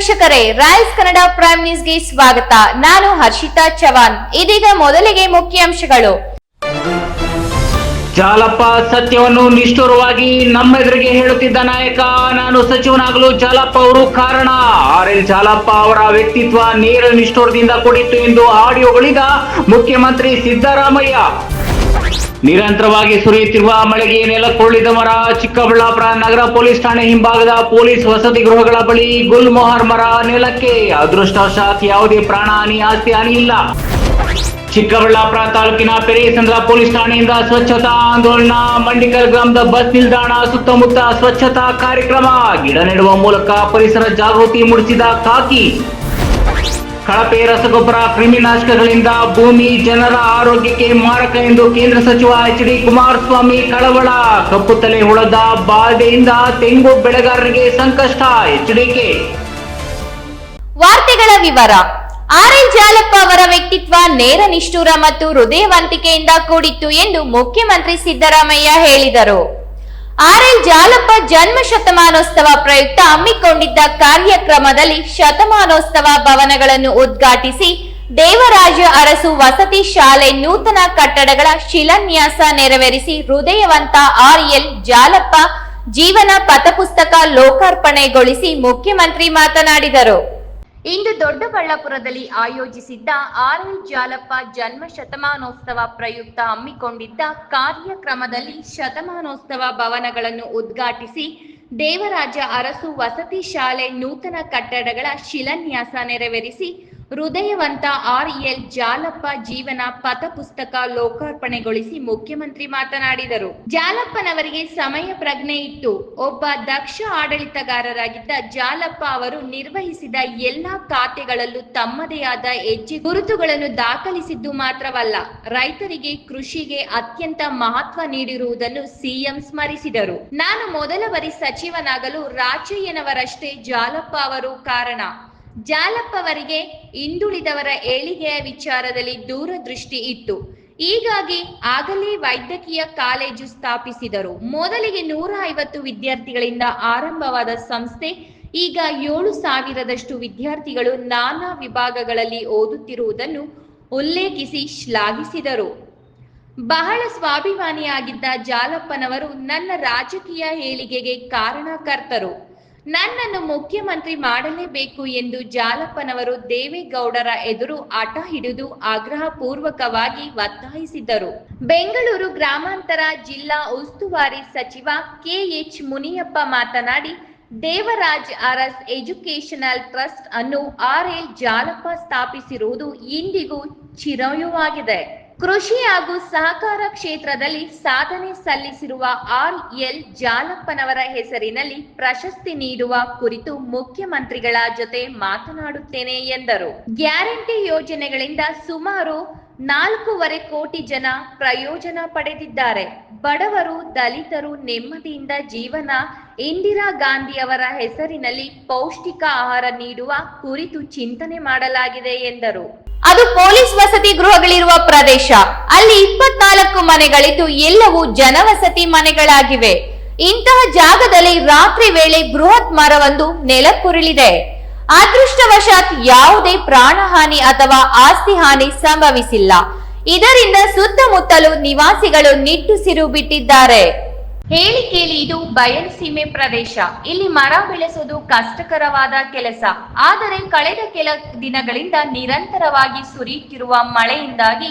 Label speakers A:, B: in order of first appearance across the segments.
A: ವೀಕ್ಷಕರೇ, Royals Kannada prime ನ್ಯೂಸ್ಗೆ ಸ್ವಾಗತ. ನಾನು ಹರ್ಷಿತಾ ಚವಾನ್ ಇದೀಗ ಮೊದಲಿಗೆ ಮುಖ್ಯಾಂಶಗಳು.
B: ಜಾಲಪ್ಪ ಸತ್ಯವನ್ನು ನಿಷ್ಠುರವಾಗಿ ನಮ್ಮೆದುರಿಗೆ ಹೇಳುತ್ತಿದ್ದ ನಾಯಕ, ನಾನು ಸಚಿವನಾಗಲು ಜಾಲಪ್ಪ ಅವರು ಕಾರಣ. ಆರ್ ಎಲ್ ಜಾಲಪ್ಪ ಅವರ ವ್ಯಕ್ತಿತ್ವ ನೇರ ನಿಷ್ಠುರದಿಂದ ಕೂಡಿತ್ತು ಎಂದು ಆಡಿಯೋಗಳಿದ ಮುಖ್ಯಮಂತ್ರಿ ಸಿದ್ದರಾಮಯ್ಯ. ನಿರಂತರವಾಗಿ ಸುರಿಯುತ್ತಿರುವ ಮಳೆಗೆ ನೆಲಕೊಳ್ಳಿದ ಮರ, ಚಿಕ್ಕಬಳ್ಳಾಪುರ ನಗರ ಪೊಲೀಸ್ ಠಾಣೆ ಹಿಂಭಾಗದ ಪೊಲೀಸ್ ವಸತಿ ಗೃಹಗಳ ಬಳಿ ಗುಲ್ಮೋಹರ್ ಮರ ನೆಲಕ್ಕೆ. ಅದೃಷ್ಟವಶಾತ್ ಯಾವುದೇ ಪ್ರಾಣಹಾನಿ ಆಸ್ತಿ ಹಾನಿ ಇಲ್ಲ. ಚಿಕ್ಕಬಳ್ಳಾಪುರ ತಾಲೂಕಿನ ಪೆರೇಸಂದ್ರ ಪೊಲೀಸ್ ಠಾಣೆಯಿಂದ ಸ್ವಚ್ಛತಾ ಆಂದೋಲನ, ಮಂಡಿಕಲ್ ಗ್ರಾಮದ ಬಸ್ ನಿಲ್ದಾಣ ಸುತ್ತಮುತ್ತ ಸ್ವಚ್ಛತಾ ಕಾರ್ಯಕ್ರಮ. ಗಿಡ ನೆಡುವ ಮೂಲಕ ಪರಿಸರ ಜಾಗೃತಿ ಮೂಡಿಸಿದ ಕಾಕಿ. ಕಳಪೆ ರಸಗೊಬ್ಬರ, ಕ್ರಿಮಿನಾಶಕಗಳಿಂದ ಭೂಮಿ ಜನರ ಆರೋಗ್ಯಕ್ಕೆ ಮಾರಕ ಎಂದು ಕೇಂದ್ರ ಸಚಿವ ಎಚ್ ಡಿ ಕುಮಾರಸ್ವಾಮಿ ಕಳವಳ. ಕಪ್ಪು ತಲೆ ಹುಳದ ಬಾಧೆಯಿಂದ ತೆಂಗು ಬೆಳೆಗಾರರಿಗೆ ಸಂಕಷ್ಟ. ಎಚ್ಚರಿಕೆ
A: ವಾರ್ತೆಗಳ ವಿವರ. ಆರ್ ಎನ್ ಜಾಲಪ್ಪ ಅವರ ವ್ಯಕ್ತಿತ್ವ ನೇರ ನಿಷ್ಠುರ ಮತ್ತು ಹೃದಯವಂತಿಕೆಯಿಂದ ಕೂಡಿತ್ತು ಎಂದು ಮುಖ್ಯಮಂತ್ರಿ ಸಿದ್ದರಾಮಯ್ಯ ಹೇಳಿದರು. ಆರ್ ಎಲ್ ಜಾಲಪ್ಪ ಜನ್ಮ ಶತಮಾನೋತ್ಸವ ಪ್ರಯುಕ್ತ ಹಮ್ಮಿಕೊಂಡಿದ್ದ ಕಾರ್ಯಕ್ರಮದಲ್ಲಿ ಶತಮಾನೋತ್ಸವ ಭವನಗಳನ್ನು ಉದ್ಘಾಟಿಸಿ ದೇವರಾಜ ಅರಸು ವಸತಿ ಶಾಲೆ ನೂತನ ಕಟ್ಟಡಗಳ ಶಿಲಾನ್ಯಾಸ ನೆರವೇರಿಸಿ ಹೃದಯವಂತ ಆರ್ ಎಲ್ ಜಾಲಪ್ಪ ಜೀವನ ಪಥಪುಸ್ತಕ ಲೋಕಾರ್ಪಣೆಗೊಳಿಸಿ ಮುಖ್ಯಮಂತ್ರಿ ಮಾತನಾಡಿದರು. ಇಂದು ದೊಡ್ಡಬಳ್ಳಾಪುರದಲ್ಲಿ ಆಯೋಜಿಸಿದ್ದ ಆರ್ ಎಲ್ ಜಾಲಪ್ಪ ಜನ್ಮ ಶತಮಾನೋತ್ಸವ ಪ್ರಯುಕ್ತ ಹಮ್ಮಿಕೊಂಡಿದ್ದ ಕಾರ್ಯಕ್ರಮದಲ್ಲಿ ಶತಮಾನೋತ್ಸವ ಭವನಗಳನ್ನು ಉದ್ಘಾಟಿಸಿ ದೇವರಾಜ ಅರಸು ವಸತಿ ಶಾಲೆ ನೂತನ ಕಟ್ಟಡಗಳ ಶಿಲಾನ್ಯಾಸ ನೆರವೇರಿಸಿ ಹೃದಯವಂತ ಆರ್ ಎಲ್ ಜಾಲಪ್ಪ ಜೀವನ ಪಥಪುಸ್ತಕ ಲೋಕಾರ್ಪಣೆಗೊಳಿಸಿ ಮುಖ್ಯಮಂತ್ರಿ ಮಾತನಾಡಿದರು. ಜಾಲಪ್ಪನವರಿಗೆ ಸಮಯ ಪ್ರಜ್ಞೆ ಇತ್ತು. ಒಬ್ಬ ದಕ್ಷ ಆಡಳಿತಗಾರರಾಗಿದ್ದ ಜಾಲಪ್ಪ ಅವರು ನಿರ್ವಹಿಸಿದ ಎಲ್ಲಾ ಖಾತೆಗಳಲ್ಲೂ ತಮ್ಮದೇ ಆದ ಹೆಜ್ಜೆ ಗುರುತುಗಳನ್ನು ದಾಖಲಿಸಿದ್ದು ಮಾತ್ರವಲ್ಲ, ರೈತರಿಗೆ ಕೃಷಿಗೆ ಅತ್ಯಂತ ಮಹತ್ವ ನೀಡಿರುವುದನ್ನು ಸಿಎಂ ಸ್ಮರಿಸಿದರು. ನಾನು ಮೊದಲ ಬಾರಿ ಸಚಿವನಾಗಲು ರಾಚಯ್ಯನವರಷ್ಟೇ ಜಾಲಪ್ಪ ಅವರು ಕಾರಣ. ಜಾಲಪ್ಪ ಅವರಿಗೆ ಹಿಂದುಳಿದವರ ಏಳಿಗೆಯ ವಿಚಾರದಲ್ಲಿ ದೂರದೃಷ್ಟಿ ಇತ್ತು. ಹೀಗಾಗಿ ಆಗಲೇ ವೈದ್ಯಕೀಯ ಕಾಲೇಜು ಸ್ಥಾಪಿಸಿದರು. ಮೊದಲಿಗೆ ನೂರ ಐವತ್ತು ವಿದ್ಯಾರ್ಥಿಗಳಿಂದ ಆರಂಭವಾದ ಸಂಸ್ಥೆ, ಈಗ ಏಳು ಸಾವಿರದಷ್ಟು ವಿದ್ಯಾರ್ಥಿಗಳು ನಾನಾ ವಿಭಾಗಗಳಲ್ಲಿ ಓದುತ್ತಿರುವುದನ್ನು ಉಲ್ಲೇಖಿಸಿ ಶ್ಲಾಘಿಸಿದರು. ಬಹಳ ಸ್ವಾಭಿಮಾನಿಯಾಗಿದ್ದ ಜಾಲಪ್ಪನವರು ನನ್ನ ರಾಜಕೀಯ ಏಳಿಗೆಗೆ ಕಾರಣಕರ್ತರು. ನನ್ನನ್ನು ಮುಖ್ಯಮಂತ್ರಿ ಮಾಡಲೇಬೇಕು ಎಂದು ಜಾಲಪ್ಪನವರು ದೇವೇಗೌಡರ ಎದುರು ಆಟ ಹಿಡಿದು ಆಗ್ರಹ ಪೂರ್ವಕವಾಗಿ ಒತ್ತಾಯಿಸಿದ್ದರು ಬೆಂಗಳೂರು ಗ್ರಾಮಾಂತರ ಜಿಲ್ಲಾ ಉಸ್ತುವಾರಿ ಸಚಿವ ಕೆಎಚ್ ಮುನಿಯಪ್ಪ ಮಾತನಾಡಿ, ದೇವರಾಜ್ ಅರಸ್ ಎಜುಕೇಶನಲ್ ಟ್ರಸ್ಟ್ ಅನ್ನು ಆರ್ ಎಲ್ ಜಾಲಪ್ಪ ಸ್ಥಾಪಿಸಿರುವುದು ಇಂದಿಗೂ ಚಿರಯುವಾಗಿದೆ ಕೃಷಿ ಹಾಗೂ ಸಹಕಾರ ಕ್ಷೇತ್ರದಲ್ಲಿ ಸಾಧನೆ ಸಲ್ಲಿಸಿರುವ ಆರ್ ಎಲ್ ಜಾಲಪ್ಪನವರ ಹೆಸರಿನಲ್ಲಿ ಪ್ರಶಸ್ತಿ ನೀಡುವ ಕುರಿತು ಮುಖ್ಯಮಂತ್ರಿಗಳ ಜೊತೆ ಮಾತನಾಡುತ್ತೇನೆ ಎಂದರು. ಗ್ಯಾರಂಟಿ ಯೋಜನೆಗಳಿಂದ ಸುಮಾರು ನಾಲ್ಕೂವರೆ ಕೋಟಿ ಜನ ಪ್ರಯೋಜನ ಪಡೆದಿದ್ದಾರೆ. ಬಡವರು, ದಲಿತರು ನೆಮ್ಮದಿಯಿಂದ ಜೀವನ ಇಂದಿರಾ ಗಾಂಧಿ ಅವರ ಹೆಸರಿನಲ್ಲಿ ಪೌಷ್ಟಿಕ ಆಹಾರ ನೀಡುವ ಕುರಿತು ಚಿಂತನೆ ಮಾಡಲಾಗಿದೆ ಎಂದರು. ಅದು ಪೊಲೀಸ್ ವಸತಿ ಗೃಹಗಳಿರುವ ಪ್ರದೇಶ. ಅಲ್ಲಿ ಇಪ್ಪತ್ನಾಲ್ಕು ಮನೆಗಳಿದ್ದು ಎಲ್ಲವೂ ಜನವಸತಿ ಮನೆಗಳಾಗಿವೆ. ಇಂತಹ ಜಾಗದಲ್ಲಿ ರಾತ್ರಿ ವೇಳೆ ಬೃಹತ್ ಮರವೊಂದು ನೆಲಕ್ಕುರುಳಿದೆ. ಅದೃಷ್ಟವಶಾತ್ ಯಾವುದೇ ಪ್ರಾಣಹಾನಿ ಅಥವಾ ಆಸ್ತಿ ಹಾನಿ ಸಂಭವಿಸಿಲ್ಲ. ಇದರಿಂದ ಸುತ್ತಮುತ್ತಲು ನಿವಾಸಿಗಳು ನಿಟ್ಟುಸಿರು ಬಿಟ್ಟಿದ್ದಾರೆ. ಹೇಳಿ ಕೇಳಿ ಇದು ಬಯಲುಸೀಮೆ ಪ್ರದೇಶ. ಇಲ್ಲಿ ಮರ ಬೆಳೆಸೋದು ಕಷ್ಟಕರವಾದ ಕೆಲಸ. ಆದರೆ ಕಳೆದ ಕೆಲ ದಿನಗಳಿಂದ ನಿರಂತರವಾಗಿ ಸುರಿಯುತ್ತಿರುವ ಮಳೆಯಿಂದಾಗಿ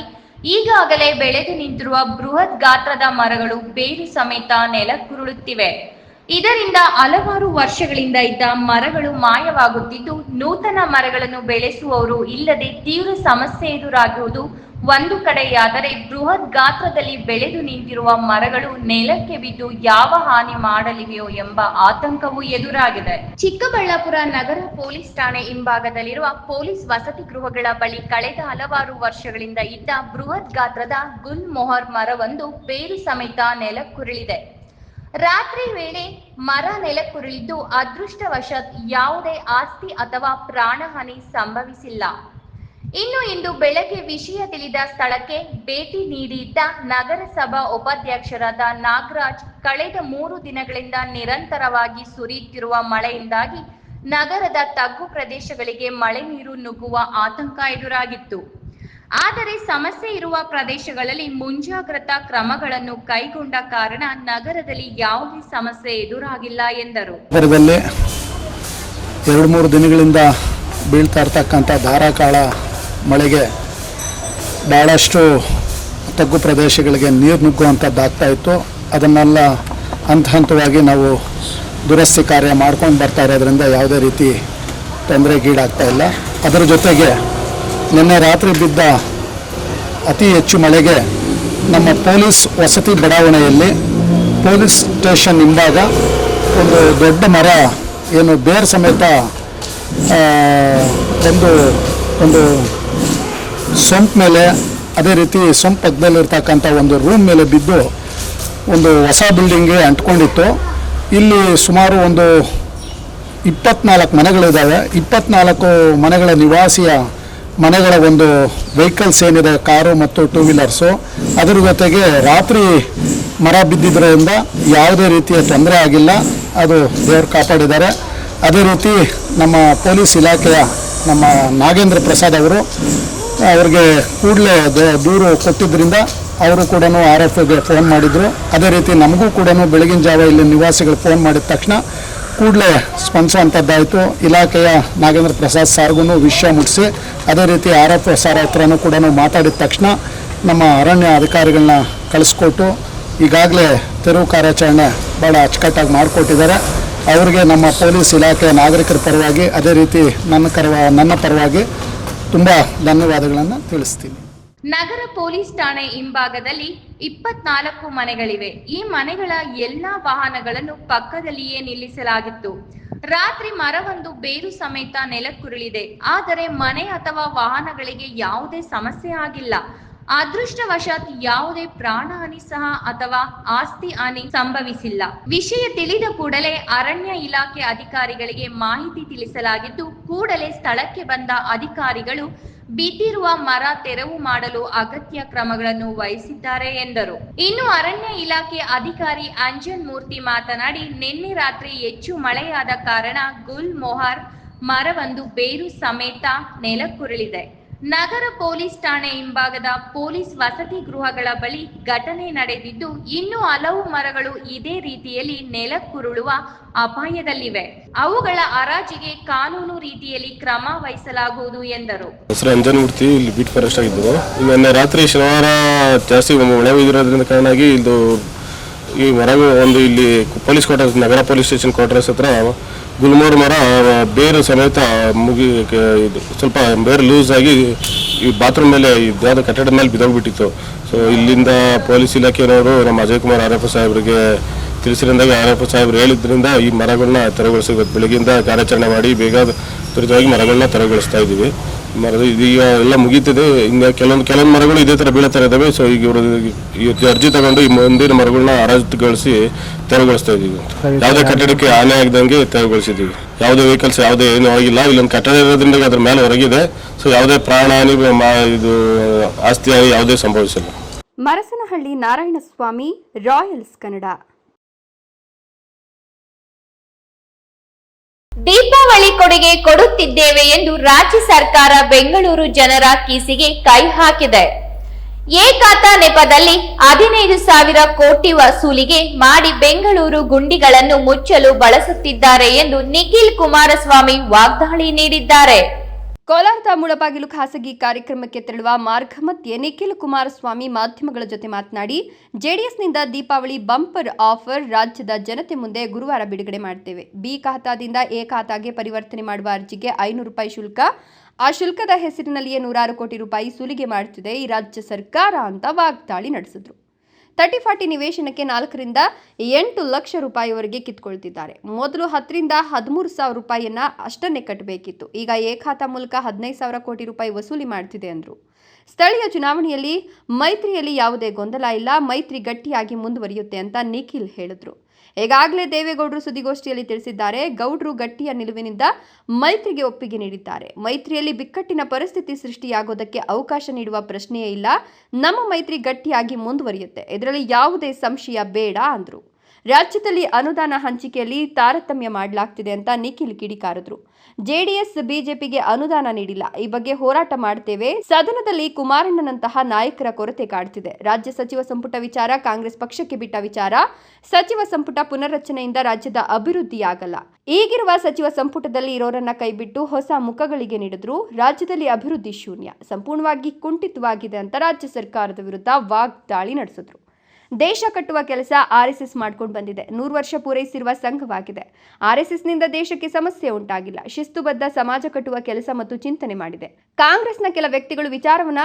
A: ಈಗಾಗಲೇ ಬೆಳೆದು ನಿಂತಿರುವ ಬೃಹತ್ ಗಾತ್ರದ ಮರಗಳು ಬೇರು ಸಮೇತ ನೆಲಕ್ಕುರುಳುತ್ತಿವೆ. ಇದರಿಂದ ಹಲವಾರು ವರ್ಷಗಳಿಂದ ಇದ್ದ ಮರಗಳು ಮಾಯವಾಗುತ್ತಿದ್ದು, ನೂತನ ಮರಗಳನ್ನು ಬೆಳೆಸುವವರು ಇಲ್ಲದೆ ತೀವ್ರ ಸಮಸ್ಯೆ ಎದುರಾಗುವುದು ಒಂದು ಕಡೆಯಾದರೆ ಬೃಹತ್ ಗಾತ್ರದಲ್ಲಿ ಬೆಳೆದು ನಿಂತಿರುವ ಮರಗಳು ನೆಲಕ್ಕೆ ಬಿದ್ದು ಯಾವ ಹಾನಿ ಮಾಡಲಿವೆಯೋ ಎಂಬ ಆತಂಕವೂ ಎದುರಾಗಿದೆ. ಚಿಕ್ಕಬಳ್ಳಾಪುರ ನಗರ ಪೊಲೀಸ್ ಠಾಣೆ ಹಿಂಭಾಗದಲ್ಲಿರುವ ಪೊಲೀಸ್ ವಸತಿ ಗೃಹಗಳ ಬಳಿ ಕಳೆದ ಹಲವಾರು ವರ್ಷಗಳಿಂದ ಇದ್ದ ಬೃಹತ್ ಗಾತ್ರದ ಗುಲ್ ಮೊಹರ್ ಮರವೊಂದು ಬೇರು ಸಮೇತ ನೆಲಕ್ಕುರುಳಿದೆ. ರಾತ್ರಿ ವೇಳೆ ಮರ ನೆಲಕ್ಕುರುಳಿದ್ದು ಅದೃಷ್ಟವಶಾತ್ ಯಾವುದೇ ಆಸ್ತಿ ಅಥವಾ ಪ್ರಾಣಹಾನಿ ಸಂಭವಿಸಿಲ್ಲ. ಇನ್ನು ಇಂದು ಬೆಳಗ್ಗೆ ವಿಷಯ ತಿಳಿದ ಸ್ಥಳಕ್ಕೆ ಭೇಟಿ ನೀಡಿದ್ದ ನಗರಸಭಾ ಉಪಾಧ್ಯಕ್ಷರಾದ ನಾಗರಾಜ್, ಕಳೆದ ಮೂರು ದಿನಗಳಿಂದ ನಿರಂತರವಾಗಿ ಸುರಿಯುತ್ತಿರುವ ಮಳೆಯಿಂದಾಗಿ ನಗರದ ತಗ್ಗು ಪ್ರದೇಶಗಳಿಗೆ ಮಳೆ ನೀರು ನುಗ್ಗುವ ಆತಂಕ ಎದುರಾಗಿತ್ತು. ಆದರೆ ಸಮಸ್ಯೆ ಇರುವ ಪ್ರದೇಶಗಳಲ್ಲಿ ಮುಂಜಾಗ್ರತಾ ಕ್ರಮಗಳನ್ನು ಕೈಗೊಂಡ ಕಾರಣ ನಗರದಲ್ಲಿ ಯಾವುದೇ ಸಮಸ್ಯೆ ಎದುರಾಗಿಲ್ಲ ಎಂದರು.
C: ಎರಡು ಮೂರು ದಿನಗಳಿಂದ ಬೀಳ್ತಾ ಇರ್ತಕ್ಕಂಥ ಧಾರಾಕಾಳ ಮಳೆಗೆ ಭಾಳಷ್ಟು ತಗ್ಗು ಪ್ರದೇಶಗಳಿಗೆ ನೀರು ನುಗ್ಗುವಂಥದ್ದಾಗ್ತಾ ಇತ್ತು. ಅದನ್ನೆಲ್ಲ ಹಂತ ಹಂತವಾಗಿ ನಾವು ದುರಸ್ತಿ ಕಾರ್ಯ ಮಾಡ್ಕೊಂಡು ಬರ್ತಾ ಇರೋದ್ರಿಂದ ಯಾವುದೇ ರೀತಿ ತೊಂದರೆಗೀಡಾಗ್ತಾ ಇಲ್ಲ. ಅದರ ಜೊತೆಗೆ ನಿನ್ನೆ ರಾತ್ರಿ ಬಿದ್ದ ಅತಿ ಹೆಚ್ಚು ಮಳೆಗೆ ನಮ್ಮ ಪೊಲೀಸ್ ವಸತಿ ಬಡಾವಣೆಯಲ್ಲಿ ಪೊಲೀಸ್ ಸ್ಟೇಷನ್ ಇಂದಾಗ ಒಂದು ದೊಡ್ಡ ಮರ, ಏನು ಬೇರ್ ಸಮೇತ ಒಂದು ಒಂದು ಸೊಂಪು ಮೇಲೆ, ಅದೇ ರೀತಿ ಸೊಂಪು ಪಕ್ಕದಲ್ಲಿರ್ತಕ್ಕಂಥ ಒಂದು ರೂಮ್ ಮೇಲೆ ಬಿದ್ದು ಒಂದು ಹೊಸ ಬಿಲ್ಡಿಂಗ್ಗೆ ಅಂಟ್ಕೊಂಡಿತ್ತು. ಇಲ್ಲಿ ಸುಮಾರು ಒಂದು ಇಪ್ಪತ್ನಾಲ್ಕು ಮನೆಗಳಿದ್ದಾವೆ. ಇಪ್ಪತ್ನಾಲ್ಕು ಮನೆಗಳ ನಿವಾಸಿಯ ಮನೆಗಳ ಒಂದು ವೆಹಿಕಲ್ಸ್ ಏನಿದೆ, ಕಾರು ಮತ್ತು ಟೂ ವೀಲರ್ಸು. ಅದರ ಜೊತೆಗೆ ರಾತ್ರಿ ಮರ ಬಿದ್ದಿದ್ದರಿಂದ ಯಾವುದೇ ರೀತಿಯ ತೊಂದರೆ ಆಗಿಲ್ಲ. ಅದು ದೇವರು ಕಾಪಾಡಿದ್ದಾರೆ. ಅದೇ ರೀತಿ ನಮ್ಮ ಪೊಲೀಸ್ ಇಲಾಖೆಯ ನಮ್ಮ ನಾಗೇಂದ್ರ ಪ್ರಸಾದ್ ಅವರು ಅವ್ರಿಗೆ ಕೂಡಲೇ ದೂರು ಕೊಟ್ಟಿದ್ದರಿಂದ ಅವರು ಕೂಡ ಆರ್ ಎಫ್ ಐಗೆ ಫೋನ್ ಮಾಡಿದರು. ಅದೇ ರೀತಿ ನಮಗೂ ಕೂಡ ಬೆಳಗಿನ ಜಾವ ಇಲ್ಲಿ ನಿವಾಸಿಗಳು ಫೋನ್ ಮಾಡಿದ ತಕ್ಷಣ ಕೂಡಲೇ ಸ್ಪಂದಿಸುವಂಥದ್ದಾಯಿತು ಇಲಾಖೆಯ ನಾಗೇಂದ್ರ ಪ್ರಸಾದ್ ಸಾರ್ಗೂ ವಿಷಯ ಮುಟ್ಟಿಸಿ ಅದೇ ರೀತಿ ಆರ್ ಎಫ್ ಸಾರ್ ಹತ್ರನೂ ಕೂಡ ಮಾತಾಡಿದ ತಕ್ಷಣ ನಮ್ಮ ಅರಣ್ಯ ಅಧಿಕಾರಿಗಳನ್ನ ಕಳಿಸ್ಕೊಟ್ಟು ಈಗಾಗಲೇ ತೆರವು ಕಾರ್ಯಾಚರಣೆ ಭಾಳ ಅಚ್ಚುಕಟ್ಟಾಗಿ ಮಾಡಿಕೊಟ್ಟಿದ್ದಾರೆ. ಅವರಿಗೆ ನಮ್ಮ ಪೊಲೀಸ್ ಇಲಾಖೆಯ ನಾಗರಿಕರ ಪರವಾಗಿ, ಅದೇ ರೀತಿ ನನ್ನ ಕರವ ನನ್ನ ಪರವಾಗಿ ತುಂಬ ಧನ್ಯವಾದಗಳನ್ನು ತಿಳಿಸ್ತೀನಿ.
A: ನಗರ ಪೊಲೀಸ್ ಠಾಣೆ ಹಿಂಭಾಗದಲ್ಲಿ ಇಪ್ಪತ್ನಾಲ್ಕು ಮನೆಗಳಿವೆ. ಈ ಮನೆಗಳ ಎಲ್ಲಾ ವಾಹನಗಳನ್ನು ಪಕ್ಕದಲ್ಲಿಯೇ ನಿಲ್ಲಿಸಲಾಗಿತ್ತು. ರಾತ್ರಿ ಮರವೊಂದು ಬೇರು ಸಮೇತ ನೆಲಕ್ಕುರುಳಿದೆ. ಆದರೆ ಮನೆ ಅಥವಾ ವಾಹನಗಳಿಗೆ ಯಾವುದೇ ಸಮಸ್ಯೆ ಆಗಿಲ್ಲ. ಅದೃಷ್ಟವಶಾತ್ ಯಾವುದೇ ಪ್ರಾಣಹಾನಿ ಸಹ ಅಥವಾ ಆಸ್ತಿ ಹಾನಿ ಸಂಭವಿಸಿಲ್ಲ. ವಿಷಯ ತಿಳಿದ ಕೂಡಲೇ ಅರಣ್ಯ ಇಲಾಖೆ ಅಧಿಕಾರಿಗಳಿಗೆ ಮಾಹಿತಿ ತಿಳಿಸಲಾಗಿದ್ದು, ಕೂಡಲೇ ಸ್ಥಳಕ್ಕೆ ಬಂದ ಅಧಿಕಾರಿಗಳು ಬಿದ್ದಿರುವ ಮರ ತೆರವು ಮಾಡಲು ಅಗತ್ಯ ಕ್ರಮಗಳನ್ನು ವಹಿಸಿದ್ದಾರೆ ಎಂದರು. ಇನ್ನು ಅರಣ್ಯ ಇಲಾಖೆ ಅಧಿಕಾರಿ ಅಂಜನ್ ಮೂರ್ತಿ ಮಾತನಾಡಿ, ನಿನ್ನೆ ರಾತ್ರಿ ಹೆಚ್ಚು ಮಳೆಯಾದ ಕಾರಣ ಗುಲ್ ಮೊಹರ್ ಮರವೊಂದು ಬೇರು ಸಮೇತ ನೆಲಕ್ಕುರುಳಿದೆ. ನಗರ ಪೊಲೀಸ್ ಠಾಣೆ ಹಿಂಭಾಗದ ಪೊಲೀಸ್ ವಸತಿ ಗೃಹಗಳ ಬಳಿ ಘಟನೆ ನಡೆದಿದ್ದು, ಇನ್ನು ಹಲವು ಮರಗಳು ಇದೇ ರೀತಿಯಲ್ಲಿ ನೆಲಕ್ಕುರುಳುವ ಅಪಾಯದಲ್ಲಿವೆ. ಅವುಗಳ ಹರಾಜಿಗೆ ಕಾನೂನು ರೀತಿಯಲ್ಲಿ ಕ್ರಮ ವಹಿಸಲಾಗುವುದು ಎಂದರು.
D: ಇಲ್ಲಿ ಬೀಟ್ ಫಾರೆಸ್ಟ್ ಆಗಿದ್ದು. ನಿನ್ನೆ ರಾತ್ರಿ ಶನಿವಾರ ಜಾಸ್ತಿ ಮಳೆ ಬಿದ್ದಿರೋದ್ರಿಂದ ಕಾರಣಾಗಿ ಇದು ಈ ಮರ ಒಂದು ಇಲ್ಲಿ ಪೊಲೀಸ್ ಕ್ವಾರ್ಟರ್ಸ್, ನಗರ ಪೊಲೀಸ್ ಸ್ಟೇಷನ್ ಕ್ವಾರ್ಟರ್ಸ್ ಹತ್ರ ಗುಲ್ಮೋರ್ ಮರ ಬೇರು ಸಮೇತ ಮುಗಿ ಇದು, ಸ್ವಲ್ಪ ಬೇರು ಲೂಸ್ ಆಗಿ ಈ ಬಾತ್ರೂಮ್ ಮೇಲೆ ಯಾವುದೋ ಕಟ್ಟಡ ಮೇಲೆ ಬಿದ್ದೋಗ್ಬಿಟ್ಟಿತ್ತು. ಸೊ ಇಲ್ಲಿಂದ ಪೊಲೀಸ್ ಇಲಾಖೆಯವರು ನಮ್ಮ ಅಜಯ್ ಕುಮಾರ್ ಆರ್ ಎಫ್ ಸಾಹೇಬ್ರಿಗೆ ತಿಳಿಸಿರಿಂದಾಗ ಆರ್ ಎಫ್ ಸಾಹೇಬ್ರು ಹೇಳಿದ್ರಿಂದ ಈ ಮರಗಳನ್ನ ತೆರವುಗೊಳಿಸಿ ಬೆಳಗ್ಗೆಯಿಂದ ಕಾರ್ಯಾಚರಣೆ ಮಾಡಿ ಬೇಗ ತ್ವರಿತವಾಗಿ ಮರಗಳನ್ನ ತೆರವುಗೊಳಿಸ್ತಾ ಇದ್ದೀವಿ. ಮರದ ಇದೀಗ ಎಲ್ಲ ಮುಗೀತದೆ. ಇನ್ನು ಕೆಲವೊಂದು ಕೆಲವೊಂದು ಮರಗಳು ಇದೇ ಥರ ಬೀಳ್ತಾ ಇದ್ದಾವೆ ಸೊ ಈಗ ಇವರು ಇವತ್ತು ಅರ್ಜಿ ತಗೊಂಡು ಈ ಮುಂದಿನ ಮರಗಳನ್ನ ಹರಾಜುಗೊಳಿಸಿ ತೆರವುಗೊಳಿಸ್ತಾ ಇದ್ದೀವಿ ಯಾವುದೇ ಕಟ್ಟಡಕ್ಕೆ ಹಾನಿ ಆಗದಂಗೆ ತೆರವುಗೊಳಿಸಿದ್ದೀವಿ. ಯಾವುದೇ ವೆಹಿಕಲ್ಸ್ ಯಾವುದೇ ಏನೂ ಆಗಿಲ್ಲ. ಇಲ್ಲೊಂದು ಕಟ್ಟಡ ಇರೋದ್ರಿಂದ ಅದ್ರ ಮೇಲೆ ಹೊರಗಿದೆ. ಸೊ ಯಾವುದೇ ಪ್ರಾಣ ಹಾನಿ ಇದು ಆಸ್ತಿ ಹಾನಿ ಯಾವುದೇ ಸಂಭವಿಸಿಲ್ಲ.
E: ಮರಸನಹಳ್ಳಿ ನಾರಾಯಣಸ್ವಾಮಿ ರಾಯಲ್ಸ್ ಕನ್ನಡ.
A: ದೀಪಾವಳಿ ಕೊಡುಗೆ ಕೊಡುತ್ತಿದ್ದೇವೆ ಎಂದು ರಾಜ್ಯ ಸರ್ಕಾರ ಬೆಂಗಳೂರು ಜನರ ಕೀಸಿಗೆ ಕೈ ಹಾಕಿದೆ. ಏಕಾತ ನೆಪದಲ್ಲಿ ಹದಿನೈದು ಸಾವಿರ ಕೋಟಿ ವಸೂಲಿಗೆ ಮಾಡಿ ಬೆಂಗಳೂರು ಗುಂಡಿಗಳನ್ನು ಮುಚ್ಚಲು ಬಳಸುತ್ತಿದ್ದಾರೆ ಎಂದು ನಿಖಿಲ್ ಕುಮಾರಸ್ವಾಮಿ ವಾಗ್ದಾಳಿ ನೀಡಿದ್ದಾರೆ.
E: ಕೋಲಾರದ ಮುಳಬಾಗಿಲು ಖಾಸಗಿ ಕಾರ್ಯಕ್ರಮಕ್ಕೆ ತೆರಳುವ ಮಾರ್ಗ ಮಧ್ಯೆ ನಿಖಿಲ್ ಕುಮಾರಸ್ವಾಮಿ ಮಾಧ್ಯಮಗಳ ಜೊತೆ ಮಾತನಾಡಿ, ಜೆಡಿಎಸ್ನಿಂದ ದೀಪಾವಳಿ ಬಂಪರ್ ಆಫರ್ ರಾಜ್ಯದ ಜನತೆ ಮುಂದೆ ಗುರುವಾರ ಬಿಡುಗಡೆ ಮಾಡ್ತೇವೆ. ಬಿ ಖಾತಾದಿಂದ ಎ ಖಾತಾಗೆ ಪರಿವರ್ತನೆ ಮಾಡುವ ಅರ್ಜಿಗೆ ಐನೂರು ರೂಪಾಯಿ ಶುಲ್ಕ. ಆ ಶುಲ್ಕದ ಹೆಸರಿನಲ್ಲಿಯೇ ನೂರಾರು ಕೋಟಿ ರೂಪಾಯಿ ಸುಲಿಗೆ ಮಾಡುತ್ತಿದೆ. ಈ ರಾಜ್ಯ ಸರ್ಕಾರ ಅಂತ ವಾಗ್ದಾಳಿ ನಡೆಸಿದ್ರು. ತರ್ಟಿ ಫಾರ್ಟಿ ನಿವೇಶನಕ್ಕೆ ನಾಲ್ಕರಿಂದ ಎಂಟು ಲಕ್ಷ ರೂಪಾಯಿವರೆಗೆ ಕಿತ್ಕೊಳ್ತಿದ್ದಾರೆ. ಮೊದಲು ಹತ್ತರಿಂದ ಹದಿಮೂರು ಸಾವಿರ ರೂಪಾಯಿಯನ್ನ ಅಷ್ಟನ್ನೇ ಕಟ್ಟಬೇಕಿತ್ತು. ಈಗ ಎ ಮೂಲಕ ಹದಿನೈದು ಸಾವಿರ ಕೋಟಿ ರೂಪಾಯಿ ವಸೂಲಿ ಮಾಡ್ತಿದೆ ಅಂದರು. ಸ್ಥಳೀಯ ಚುನಾವಣೆಯಲ್ಲಿ ಮೈತ್ರಿಯಲ್ಲಿ ಯಾವುದೇ ಗೊಂದಲ ಇಲ್ಲ. ಮೈತ್ರಿ ಗಟ್ಟಿಯಾಗಿ ಮುಂದುವರಿಯುತ್ತೆ ಅಂತ ನಿಖಿಲ್ ಹೇಳಿದ್ರು. ಈಗಾಗಲೇ ದೇವೇಗೌಡರು ಸುದ್ದಿಗೋಷ್ಠಿಯಲ್ಲಿ ತಿಳಿಸಿದ್ದಾರೆ, ಗೌಡ್ರು ಗಟ್ಟಿಯ ನಿಲುವಿನಿಂದ ಮೈತ್ರಿಗೆ ಒಪ್ಪಿಗೆ ನೀಡಿದ್ದಾರೆ. ಮೈತ್ರಿಯಲ್ಲಿ ಬಿಕ್ಕಟ್ಟಿನ ಪರಿಸ್ಥಿತಿ ಸೃಷ್ಟಿಯಾಗೋದಕ್ಕೆ ಅವಕಾಶ ನೀಡುವ ಪ್ರಶ್ನೆಯೇ ಇಲ್ಲ. ನಮ್ಮ ಮೈತ್ರಿ ಗಟ್ಟಿಯಾಗಿ ಮುಂದುವರಿಯುತ್ತೆ. ಇದರಲ್ಲಿ ಯಾವುದೇ ಸಂಶಯ ಬೇಡ, ಅಂದರು. ರಾಜ್ಯದಲ್ಲಿ ಅನುದಾನ ಹಂಚಿಕೆಯಲ್ಲಿ ತಾರತಮ್ಯ ಮಾಡಲಾಗ್ತಿದೆ ಅಂತ ನಿಖಿಲ್ ಕಿಡಿಕಾರಿದ್ರು. ಜೆಡಿಎಸ್ ಬಿಜೆಪಿಗೆ ಅನುದಾನ ನೀಡಿಲ್ಲ. ಈ ಬಗ್ಗೆ ಹೋರಾಟ ಮಾಡ್ತೇವೆ. ಸದನದಲ್ಲಿ ಕುಮಾರಣ್ಣನಂತಹ ನಾಯಕರ ಕೊರತೆ ಕಾಡ್ತಿದೆ. ರಾಜ್ಯ ಸಚಿವ ಸಂಪುಟ ವಿಚಾರ, ಕಾಂಗ್ರೆಸ್ ಪಕ್ಷಕ್ಕೆ ಬಿಟ್ಟ ವಿಚಾರ, ಸಚಿವ ಸಂಪುಟ ಪುನರ್ರಚನೆಯಿಂದ ರಾಜ್ಯದ ಅಭಿವೃದ್ಧಿಯಾಗಲ್ಲ. ಈಗಿರುವ ಸಚಿವ ಸಂಪುಟದಲ್ಲಿ ಇರೋರನ್ನ ಕೈಬಿಟ್ಟು ಹೊಸ ಮುಖಗಳಿಗೆ ನೀಡಿದ್ರು. ರಾಜ್ಯದಲ್ಲಿ ಅಭಿವೃದ್ಧಿ ಶೂನ್ಯ. ಸಂಪೂರ್ಣವಾಗಿ ಕುಂಠಿತವಾಗಿದೆ ಅಂತ ರಾಜ್ಯ ಸರ್ಕಾರದ ವಿರುದ್ಧ ವಾಗ್ದಾಳಿ ನಡೆಸಿದ್ರು. ದೇಶ ಕಟ್ಟುವ ಕೆಲಸ ಆರ್ಎಸ್ಎಸ್ ಮಾಡ್ಕೊಂಡು ಬಂದಿದೆ. ನೂರು ವರ್ಷ ಪೂರೈಸಿರುವ ಸಂಘವಾಗಿದೆ. ಆರ್ಎಸ್ಎಸ್ನಿಂದ ದೇಶಕ್ಕೆ ಸಮಸ್ಯೆ ಉಂಟಾಗಿಲ್ಲ. ಶಿಸ್ತುಬದ್ಧ ಸಮಾಜ ಕಟ್ಟುವ ಕೆಲಸ ಮತ್ತು ಚಿಂತನೆ ಮಾಡಿದೆ. ಕಾಂಗ್ರೆಸ್ನ ಕೆಲ ವ್ಯಕ್ತಿಗಳು ವಿಚಾರವನ್ನ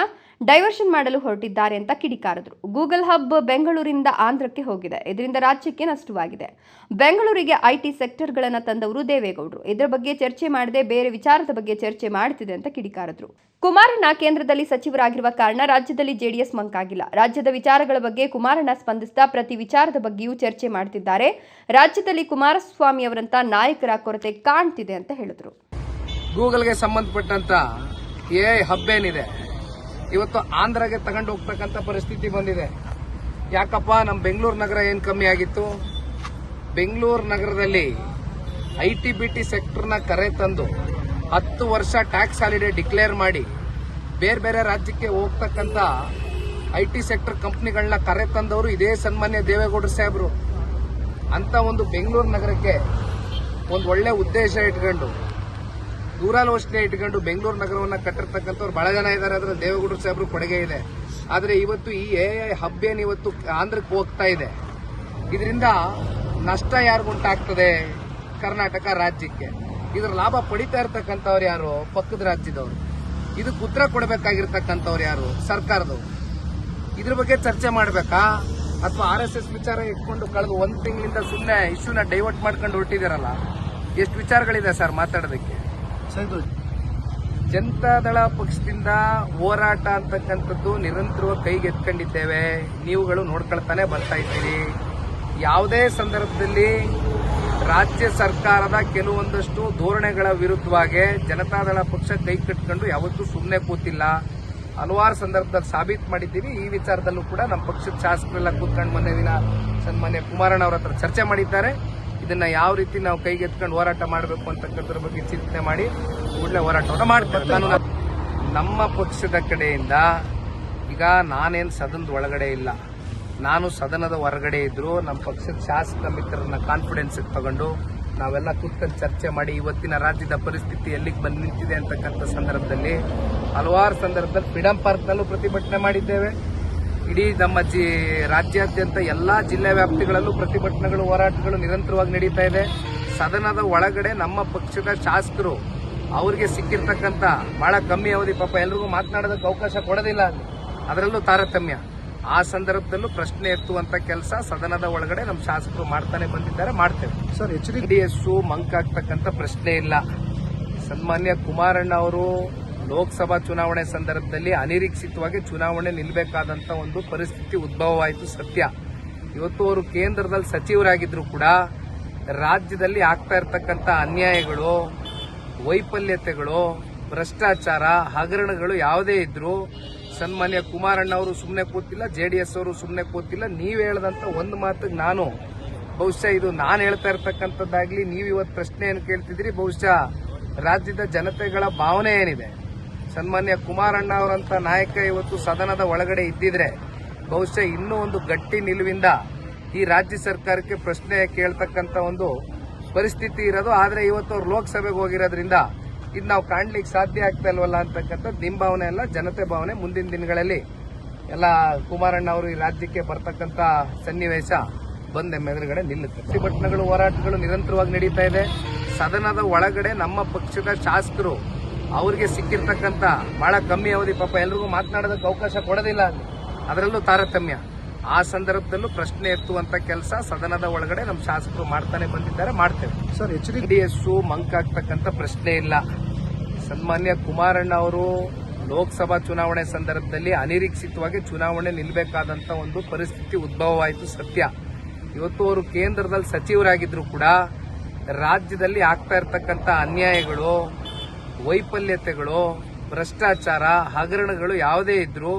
E: ಡೈವರ್ಷನ್ ಮಾಡಲು ಹೊರಟಿದ್ದಾರೆ ಅಂತ ಕಿಡಿಕಾರದ್ರು. ಗೂಗಲ್ ಹಬ್ ಬೆಂಗಳೂರಿನಿಂದ ಆಂಧ್ರಕ್ಕೆ ಹೋಗಿದೆ. ಇದರಿಂದ ರಾಜ್ಯಕ್ಕೆ ನಷ್ಟವಾಗಿದೆ. ಬೆಂಗಳೂರಿಗೆ ಐಟಿ ಸೆಕ್ಟರ್ಗಳನ್ನು ತಂದವರು ದೇವೇಗೌಡರು. ಇದರ ಬಗ್ಗೆ ಚರ್ಚೆ ಮಾಡದೆ ಬೇರೆ ವಿಚಾರದ ಬಗ್ಗೆ ಚರ್ಚೆ ಮಾಡ್ತಿದೆ ಅಂತ ಕಿಡಿಕಾರದ್ರು. ಕುಮಾರಣ್ಣ ಕೇಂದ್ರದಲ್ಲಿ ಸಚಿವರಾಗಿರುವ ಕಾರಣ ರಾಜ್ಯದಲ್ಲಿ ಜೆಡಿಎಸ್ ಮಂಕಾಗಿಲ್ಲ. ರಾಜ್ಯದ ವಿಚಾರಗಳ ಬಗ್ಗೆ ಕುಮಾರಣ್ಣ ಸ್ಪಂದಿಸ್ತಾ ಪ್ರತಿ ವಿಚಾರದ ಬಗ್ಗೆಯೂ ಚರ್ಚೆ ಮಾಡ್ತಿದ್ದಾರೆ. ರಾಜ್ಯದಲ್ಲಿ ಕುಮಾರಸ್ವಾಮಿ ಅವರಂತ ನಾಯಕರ ಕೊರತೆ ಕಾಣ್ತಿದೆ ಅಂತ ಹೇಳಿದ್ರು.
F: ಗೂಗಲ್ಗೆ ಸಂಬಂಧಪಟ್ಟಂತ ಏ ಹಬ್ ಏನಿದೆ ಇವತ್ತು ಆಂಧ್ರಗೆ ತಗೊಂಡು ಹೋಗ್ತಕ್ಕಂಥ ಪರಿಸ್ಥಿತಿ ಬಂದಿದೆ. ಯಾಕಪ್ಪ ನಮ್ಮ ಬೆಂಗಳೂರು ನಗರ ಏನು ಕಮ್ಮಿ ಆಗಿತ್ತು? ಬೆಂಗಳೂರು ನಗರದಲ್ಲಿ ಐ ಟಿ ಬಿ ಟಿ ಸೆಕ್ಟರ್ನ ಕರೆ ತಂದು ಹತ್ತು ವರ್ಷ ಟ್ಯಾಕ್ಸ್ ಹಾಲಿಡೇ ಡಿಕ್ಲೇರ್ ಮಾಡಿ ಬೇರೆ ಬೇರೆ ರಾಜ್ಯಕ್ಕೆ ಹೋಗ್ತಕ್ಕಂಥ ಐ ಟಿ ಸೆಕ್ಟರ್ ಕಂಪ್ನಿಗಳನ್ನ ಕರೆ ತಂದವರು ಇದೇ ಸನ್ಮಾನ್ಯ ದೇವೇಗೌಡರು ಸಾಹೇಬರು. ಅಂತ ಒಂದು ಬೆಂಗಳೂರು ನಗರಕ್ಕೆ ಒಂದು ಒಳ್ಳೆ ಉದ್ದೇಶ ಇಟ್ಕೊಂಡು ದೂರಾಲೋಚನೆ ಇಟ್ಕೊಂಡು ಬೆಂಗಳೂರು ನಗರವನ್ನ ಕಟ್ಟಿರ್ತಕ್ಕಂಥವ್ರು ಬಹಳ ಜನ ಇದ್ದಾರೆ. ಅದರಲ್ಲಿ ದೇವೇಗೌಡರು ಸಾಹೇಬರು ಕೊಡುಗೆ ಇದೆ. ಆದರೆ ಇವತ್ತು ಈ ಎ ಐ ಹಬ್ ಏನು ಇವತ್ತು ಆಂಧ್ರಕ್ಕೆ ಹೋಗ್ತಾ ಇದೆ. ಇದರಿಂದ ನಷ್ಟ ಯಾರಿಗುಂಟಾಗ್ತದೆ ಕರ್ನಾಟಕ ರಾಜ್ಯಕ್ಕೆ. ಇದರ ಲಾಭ ಪಡಿತಾ ಇರ್ತಕ್ಕಂಥವ್ರು ಯಾರು? ಪಕ್ಕದ ರಾಜ್ಯದವರು. ಇದಕ್ಕೆ ಉತ್ತರ ಕೊಡಬೇಕಾಗಿರ್ತಕ್ಕಂಥವ್ರು ಯಾರು? ಸರ್ಕಾರದವರು. ಇದ್ರ ಬಗ್ಗೆ ಚರ್ಚೆ ಮಾಡಬೇಕಾ? ಅಥವಾ ಆರ್ ಎಸ್ ಎಸ್ ವಿಚಾರ ಇಟ್ಕೊಂಡು ಕಳೆದ ಒಂದ್ ತಿಂಗಳಿಂದ ಸುಮ್ಮನೆ ಇಶ್ಯೂನ ಡೈವರ್ಟ್ ಮಾಡ್ಕೊಂಡು ಹೊರಟಿದಿರಲ್ಲ ಎಷ್ಟು ವಿಚಾರಗಳಿದೆ ಸರ್ ಮಾತಾಡೋದಕ್ಕೆ? ಜನತಾದಳ ಪಕ್ಷದಿಂದ ಹೋರಾಟ ಅಂತಕ್ಕಂಥದ್ದು ನಿರಂತರವಾಗಿ ಕೈಗೆತ್ಕೊಂಡಿದ್ದೇವೆ ನೀವುಗಳು ನೋಡ್ಕೊಳ್ತಾನೆ ಬರ್ತಾ ಇದ್ದೀರಿ. ಯಾವುದೇ ಸಂದರ್ಭದಲ್ಲಿ ರಾಜ್ಯ ಸರ್ಕಾರದ ಕೆಲವೊಂದಷ್ಟು ಧೋರಣೆಗಳ ವಿರುದ್ಧವಾಗಿ ಜನತಾದಳ ಪಕ್ಷ ಕೈ ಕಟ್ಕೊಂಡು ಯಾವತ್ತೂ ಸುಮ್ಮನೆ ಕೂತಿಲ್ಲ. ಹಲವಾರು ಸಂದರ್ಭದಲ್ಲಿ ಸಾಬೀತು ಮಾಡಿದ್ದೀವಿ. ಈ ವಿಚಾರದಲ್ಲೂ ಕೂಡ ನಮ್ಮ ಪಕ್ಷದ ಶಾಸಕರೆಲ್ಲ ಕೂತ್ಕೊಂಡು ಮೊನ್ನೆ ದಿನ ಸನ್ಮಾನ್ಯ ಕುಮಾರಣ್ಣ ಅವರ ಹತ್ರ ಚರ್ಚೆ ಮಾಡಿದ್ದಾರೆ. ಇದನ್ನ ಯಾವ ರೀತಿ ನಾವು ಕೈಗೆತ್ಕೊಂಡು ಹೋರಾಟ ಮಾಡಬೇಕು ಅಂತಕ್ಕಂಥದ್ರ ಬಗ್ಗೆ ಚಿಂತನೆ ಮಾಡಿ ಕೂಡಲೇ ಹೋರಾಟವನ್ನು ಮಾಡ್ತಾರೆ ನಾನು ನಮ್ಮ ಪಕ್ಷದ ಕಡೆಯಿಂದ ಈಗ ನಾನೇನು ಸದನದ ಒಳಗಡೆ ಇಲ್ಲ. ನಾನು ಸದನದ ಹೊರಗಡೆ ಇದ್ರು ನಮ್ಮ ಪಕ್ಷದ ಶಾಸಕ ಮಿತ್ರರನ್ನ ಕಾನ್ಫಿಡೆನ್ಸ್ ತಗೊಂಡು ನಾವೆಲ್ಲ ಕೂತ್ಕೊಂಡು ಚರ್ಚೆ ಮಾಡಿ ಇವತ್ತಿನ ರಾಜ್ಯದ ಪರಿಸ್ಥಿತಿ ಎಲ್ಲಿಗೆ ಬಂದು ನಿಂತಿದೆ ಅಂತಕ್ಕಂಥ ಸಂದರ್ಭದಲ್ಲಿ ಹಲವಾರು ಸಂದರ್ಭದಲ್ಲಿ ಫ್ರೀಡಂ ಪಾರ್ಕ್ನಲ್ಲೂ ಪ್ರತಿಭಟನೆ ಮಾಡಿದ್ದೇವೆ. ಇಡೀ ನಮ್ಮ ಜಿ ರಾಜ್ಯಾದ್ಯಂತ ಎಲ್ಲ ಜಿಲ್ಲೆ ವ್ಯಾಪ್ತಿಗಳಲ್ಲೂ ಪ್ರತಿಭಟನೆಗಳು, ಹೋರಾಟಗಳು ನಿರಂತರವಾಗಿ ನಡೀತಾ ಇದೆ. ಸದನದ ಒಳಗಡೆ ನಮ್ಮ ಪಕ್ಷದ ಶಾಸಕರು ಅವರಿಗೆ ಸಿಕ್ಕಿರ್ತಕ್ಕಂಥ ಬಹಳ ಕಮ್ಮಿ ಅವಧಿ. ಪಾಪ ಎಲ್ರಿಗೂ ಮಾತನಾಡೋದಕ್ಕೆ ಅವಕಾಶ ಕೊಡೋದಿಲ್ಲ. ಅದರಲ್ಲೂ ತಾರತಮ್ಯ. ಆ ಸಂದರ್ಭದಲ್ಲೂ ಪ್ರಶ್ನೆ ಎತ್ತುವಂತ ಕೆಲಸ ಸದನದ ಒಳಗಡೆ ನಮ್ಮ ಶಾಸಕರು ಮಾಡ್ತಾನೆ ಬಂದಿದ್ದಾರೆ ಮಾಡ್ತೇವೆ.
C: Sir H D
F: D S ಮಂಕಾಗ್ತಕ್ಕಂಥ ಪ್ರಶ್ನೆ ಇಲ್ಲ. ಸನ್ಮಾನ್ಯ ಕುಮಾರಣ್ಣ ಅವರು ಲೋಕಸಭಾ ಚುನಾವಣೆ ಸಂದರ್ಭದಲ್ಲಿ ಅನಿರೀಕ್ಷಿತವಾಗಿ ಚುನಾವಣೆ ನಿಲ್ಲಬೇಕಾದಂತ ಒಂದು ಪರಿಸ್ಥಿತಿ ಉದ್ಭವವಾಯಿತು ಸತ್ಯ. ಇವತ್ತು ಅವರು ಕೇಂದ್ರದಲ್ಲಿ ಸಚಿವರಾಗಿದ್ರು ಕೂಡ ರಾಜ್ಯದಲ್ಲಿ ಆಗ್ತಾ ಇರತಕ್ಕಂಥ ಅನ್ಯಾಯಗಳು ವೈಫಲ್ಯತೆಗಳು ಭ್ರಷ್ಟಾಚಾರ ಹಗರಣಗಳು ಯಾವುದೇ ಇದ್ರು ಸನ್ಮಾನ್ಯ ಕುಮಾರಣ್ಣ ಅವರು ಸುಮ್ಮನೆ ಕೂತಿಲ್ಲ, ಜೆ ಡಿ ಎಸ್ ಅವರು ಸುಮ್ಮನೆ ಕೂತಿಲ್ಲ. ನೀವು ಹೇಳದಂತ ಒಂದು ಮಾತಿಗೆ ನಾನು, ಬಹುಶಃ ಇದು ನಾನು ಹೇಳ್ತಾ ಇರ್ತಕ್ಕಂಥದ್ದಾಗ್ಲಿ ನೀವು ಇವತ್ತು ಪ್ರಶ್ನೆಯನ್ನು ಕೇಳ್ತಿದ್ರಿ ಬಹುಶಃ ರಾಜ್ಯದ ಜನತೆಗಳ ಭಾವನೆ ಏನಿದೆ? ಸನ್ಮಾನ್ಯ ಕುಮಾರಣ್ಣ ಅವರಂತ ನಾಯಕ ಇವತ್ತು ಸದನದ ಒಳಗಡೆ ಇದ್ದಿದ್ರೆ, ಬಹುಶಃ ಇನ್ನೂ ಒಂದು ಗಟ್ಟಿ ನಿಲುವಿಂದ ಈ ರಾಜ್ಯ ಸರ್ಕಾರಕ್ಕೆ ಪ್ರಶ್ನೆ ಕೇಳ್ತಕ್ಕಂಥ ಒಂದು ಪರಿಸ್ಥಿತಿ ಇರೋದು. ಆದರೆ ಇವತ್ತು ಅವ್ರು ಲೋಕಸಭೆಗೆ ಹೋಗಿರೋದ್ರಿಂದ ಇದು ನಾವು ಕಾಣ್ಲಿಕ್ಕೆ ಸಾಧ್ಯ ಆಗ್ತಾ ಇಲ್ವಲ್ಲ ಅಂತಕ್ಕಂಥದ್ದು ನಿಮ್ಮ ಭಾವನೆ ಅಲ್ಲ, ಜನತೆ ಭಾವನೆ ಮುಂದಿನ ದಿನಗಳಲ್ಲಿ. ಎಲ್ಲ ಕುಮಾರಣ್ಣ ಅವರು ಈ ರಾಜ್ಯಕ್ಕೆ ಬರ್ತಕ್ಕಂಥ ಸನ್ನಿವೇಶ ಬಂದ ಎದುರುಗಡೆ ನಿಲ್ಲುತ್ತೆ. ಪ್ರತಿಭಟನೆಗಳು, ಹೋರಾಟಗಳು ನಿರಂತರವಾಗಿ ನಡೀತಾ ಇದೆ. ಸದನದ ಒಳಗಡೆ ನಮ್ಮ ಪಕ್ಷದ ಶಾಸಕರು ಅವ್ರಿಗೆ ಸಿಕ್ಕಿರ್ತಕ್ಕಂಥ ಬಹಳ ಕಮ್ಮಿ ಅವಧಿ. ಪಾಪ ಎಲ್ರಿಗೂ ಮಾತನಾಡೋದಕ್ಕೆ ಅವಕಾಶ ಕೊಡೋದಿಲ್ಲ. ಅದರಲ್ಲೂ ತಾರತಮ್ಯ. ಆ ಸಂದರ್ಭದಲ್ಲೂ ಪ್ರಶ್ನೆ ಎತ್ತುವಂತ ಕೆಲಸ ಸದನದ ಒಳಗಡೆ ನಮ್ಮ ಶಾಸಕರು ಮಾಡ್ತಾನೆ ಬಂದಿದ್ದಾರೆ ಮಾಡ್ತೇವೆ.
C: ಸರ್ ಎಚ್ ಡಿ
F: ಡಿ ಮಂಕ್ ಆಗ್ತಕ್ಕಂಥ ಪ್ರಶ್ನೆ ಇಲ್ಲ. ಸನ್ಮಾನ್ಯ ಕುಮಾರಣ್ಣ ಅವರು ಲೋಕಸಭಾ ಚುನಾವಣೆ ಸಂದರ್ಭದಲ್ಲಿ ಅನಿರೀಕ್ಷಿತವಾಗಿ ಚುನಾವಣೆ ನಿಲ್ಲಬೇಕಾದಂತ ಒಂದು ಪರಿಸ್ಥಿತಿ ಉದ್ಭವವಾಯಿತು ಸತ್ಯ. ಇವತ್ತು ಅವರು ಕೇಂದ್ರದಲ್ಲಿ ಸಚಿವರಾಗಿದ್ರು ಕೂಡ ರಾಜ್ಯದಲ್ಲಿ ಆಗ್ತಾ ಇರತಕ್ಕಂಥ ಅನ್ಯಾಯಗಳು ವೈಫಲ್ಯತೆಗಳು ಭ್ರಷ್ಟಾಚಾರ ಹಗರಣಗಳು ಯಾವುದೇ ಇದ್ರು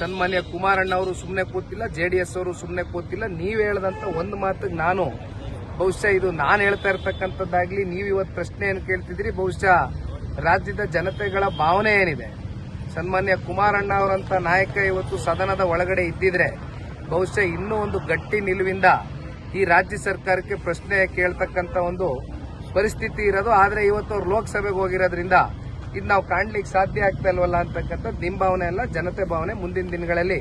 F: ಸನ್ಮಾನ್ಯ ಕುಮಾರಣ್ಣ ಅವರು ಸುಮ್ಮನೆ ಕೂತಿಲ್ಲ, ಜೆ ಡಿ ಎಸ್ ಅವರು ಸುಮ್ಮನೆ ಕೂತಿಲ್ಲ. ನೀವು ಹೇಳದಂತ ಒಂದು ಮಾತಿಗೆ ನಾನು, ಬಹುಶಃ ಇದು ನಾನು ಹೇಳ್ತಾ ಇರ್ತಕ್ಕಂಥದ್ದಾಗ್ಲಿ ನೀವು ಇವತ್ತು ಪ್ರಶ್ನೆಯನ್ನು ಕೇಳ್ತಿದ್ರಿ ಬಹುಶಃ ರಾಜ್ಯದ ಜನತೆಗಳ ಭಾವನೆ ಏನಿದೆ? ಸನ್ಮಾನ್ಯ ಕುಮಾರಣ್ಣ ಅವರಂತ ನಾಯಕ ಇವತ್ತು ಸದನದ ಒಳಗಡೆ ಇದ್ದಿದ್ರೆ, ಬಹುಶಃ ಇನ್ನೂ ಒಂದು ಗಟ್ಟಿ ನಿಲುವಿಂದ ಈ ರಾಜ್ಯ ಸರ್ಕಾರಕ್ಕೆ ಪ್ರಶ್ನೆ ಕೇಳ್ತಕ್ಕಂಥ ಒಂದು ಪರಿಸ್ಥಿತಿ ಇರೋದು. ಆದರೆ ಇವತ್ತು ಅವ್ರು ಲೋಕಸಭೆಗೆ ಹೋಗಿರೋದ್ರಿಂದ ಇದು ನಾವು ಕಾಣ್ಲಿಕ್ಕೆ ಸಾಧ್ಯ ಆಗ್ತಾ ಇಲ್ವಲ್ಲ ಅಂತಕ್ಕಂಥದ್ದು ನಿಮ್ಮ ಭಾವನೆ ಅಲ್ಲ, ಜನತೆ ಭಾವನೆ ಮುಂದಿನ ದಿನಗಳಲ್ಲಿ.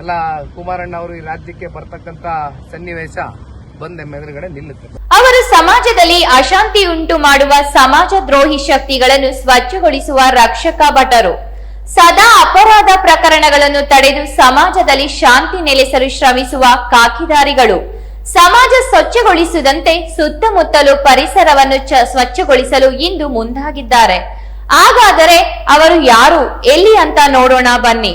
F: ಎಲ್ಲ ಕುಮಾರಣ್ಣ ಅವರು ಈ ರಾಜ್ಯಕ್ಕೆ ಬರ್ತಕ್ಕಂಥ ಸನ್ನಿವೇಶ ಬಂದ ಮೆದುರುಗಡೆ ನಿಲ್ಲುತ್ತೆ.
A: ಅವರು ಸಮಾಜದಲ್ಲಿ ಅಶಾಂತಿ ಉಂಟು ಮಾಡುವ ಸಮಾಜ ದ್ರೋಹಿ ಶಕ್ತಿಗಳನ್ನು ಸ್ವಚ್ಛಗೊಳಿಸುವ ರಕ್ಷಕ ಭಟರು. ಸದಾ ಅಪರಾಧ ಪ್ರಕರಣಗಳನ್ನು ತಡೆದು ಸಮಾಜದಲ್ಲಿ ಶಾಂತಿ ನೆಲೆಸಲು ಶ್ರಮಿಸುವ ಕಾಕಿದಾರಿಗಳು. ಸಮಾಜ ಸ್ವಚ್ಛಗೊಳಿಸದಂತೆ ಸುತ್ತಮುತ್ತಲು ಪರಿಸರವನ್ನು ಸ್ವಚ್ಛಗೊಳಿಸಲು ಇಂದು ಮುಂದಾಗಿದ್ದಾರೆ. ಹಾಗಾದರೆ ಅವರು ಯಾರು? ಎಲ್ಲಿ ಅಂತ ನೋಡೋಣ, ಬನ್ನಿ.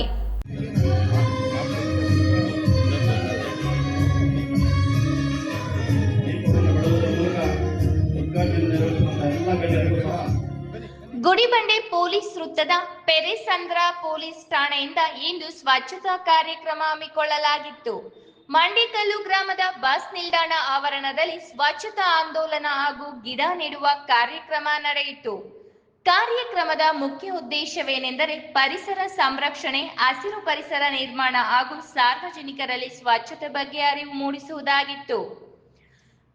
A: ಗುಡಿಬಂಡೆ ಪೊಲೀಸ್ ವೃತ್ತದ ಪೆರೆಸಂದ್ರ ಪೊಲೀಸ್ ಠಾಣೆಯಿಂದ ಇಂದು ಸ್ವಚ್ಛತಾ ಕಾರ್ಯಕ್ರಮ ಹಮ್ಮಿಕೊಳ್ಳಲಾಗಿತ್ತು. ಮಂಡಿಕಲ್ಲು ಗ್ರಾಮದ ಬಸ್ ನಿಲ್ದಾಣ ಆವರಣದಲ್ಲಿ ಸ್ವಚ್ಛತಾ ಆಂದೋಲನ ಹಾಗೂ ಗಿಡ ನೆಡುವ ಕಾರ್ಯಕ್ರಮ ನಡೆಯಿತು. ಕಾರ್ಯಕ್ರಮದ ಮುಖ್ಯ ಉದ್ದೇಶವೇನೆಂದರೆ ಪರಿಸರ ಸಂರಕ್ಷಣೆ, ಹಸಿರು ಪರಿಸರ ನಿರ್ಮಾಣ ಹಾಗೂ ಸಾರ್ವಜನಿಕರಲ್ಲಿ ಸ್ವಚ್ಛತೆ ಬಗ್ಗೆ ಅರಿವು ಮೂಡಿಸುವುದಾಗಿತ್ತು.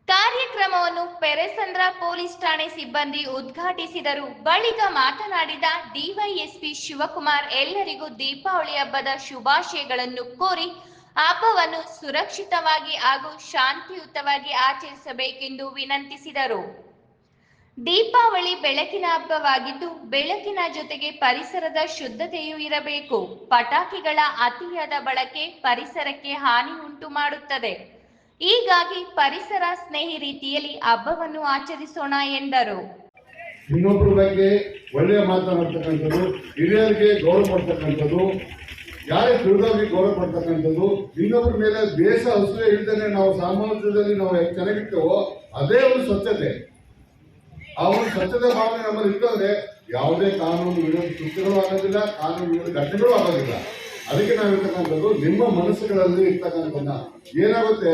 A: ಕಾರ್ಯಕ್ರಮವನ್ನು ಪೆರೆಸಂದ್ರ ಪೊಲೀಸ್ ಠಾಣೆ ಸಿಬ್ಬಂದಿ ಉದ್ಘಾಟಿಸಿದರು. ಬಳಿಕ ಮಾತನಾಡಿದ ಡಿವೈಎಸ್ಪಿ ಶಿವಕುಮಾರ್, ಎಲ್ಲರಿಗೂ ದೀಪಾವಳಿ ಹಬ್ಬದ ಶುಭಾಶಯಗಳನ್ನು ಕೋರಿ ಹಬ್ಬವನ್ನು ಸುರಕ್ಷಿತವಾಗಿ ಹಾಗೂ ಶಾಂತಿಯುತವಾಗಿ ಆಚರಿಸಬೇಕೆಂದು ವಿನಂತಿಸಿದರು. ದೀಪಾವಳಿ ಬೆಳಕಿನ ಹಬ್ಬವಾಗಿದ್ದು ಬೆಳಕಿನ ಜೊತೆಗೆ ಪರಿಸರದ ಶುದ್ಧತೆಯೂ ಇರಬೇಕು. ಪಟಾಕಿಗಳ ಅತಿಯಾದ ಬಳಕೆ ಪರಿಸರಕ್ಕೆ ಹಾನಿ ಉಂಟು ಮಾಡುತ್ತದೆ. ಹೀಗಾಗಿ ಪರಿಸರ ಸ್ನೇಹಿ ರೀತಿಯಲ್ಲಿ ಹಬ್ಬವನ್ನು ಆಚರಿಸೋಣ ಎಂದರು.
G: ಇನ್ನೊಬ್ಬರ ಬಗ್ಗೆ ಒಳ್ಳೆಯ ಮಾತನಾಡ್ತಕ್ಕಂಥದ್ದು, ಹಿರಿಯರಿಗೆ ಗೌರವ ಪಡ್ತಕ್ಕಂಥದ್ದು, ಯಾರೇ ತಿಳಿದವರಿಗೆ ಗೌರವ ಪಡ್ತಕ್ಕಂಥದ್ದು ಇನ್ನೊಬ್ಬರ ಮೇಲೆ ದೇಶ ಹಸುವೆ ಇಲ್ದೇನೆ ನಾವು ಸಾಮಾಜಿಕದಲ್ಲಿ ನಾವು ಚೆನ್ನಾಗಿರ್ತೇವೋ, ಅದೇ ಒಂದು ಸ್ವಚ್ಛತೆ. ಆ ಒಂದು ಸ್ವಚ್ಛತೆ ಭಾವನೆ ನಮ್ಮಲ್ಲಿ ಇಟ್ಟೋದ್ರೆ ಯಾವುದೇ ಕಾನೂನು ವಿರೋಧ ಕೃತ್ಯಗಳು ಆಗೋದಿಲ್ಲ, ಕಾನೂನು ವಿರೋಧ ಘಟನೆಗಳು ಆಗೋದಿಲ್ಲ. ಅದಕ್ಕೆ ನಾವು ಇರ್ತಕ್ಕಂಥದ್ದು ನಿಮ್ಮ ಮನಸ್ಸುಗಳಲ್ಲಿ ಇರ್ತಕ್ಕಂಥದ್ದನ್ನ. ಏನಾಗುತ್ತೆ?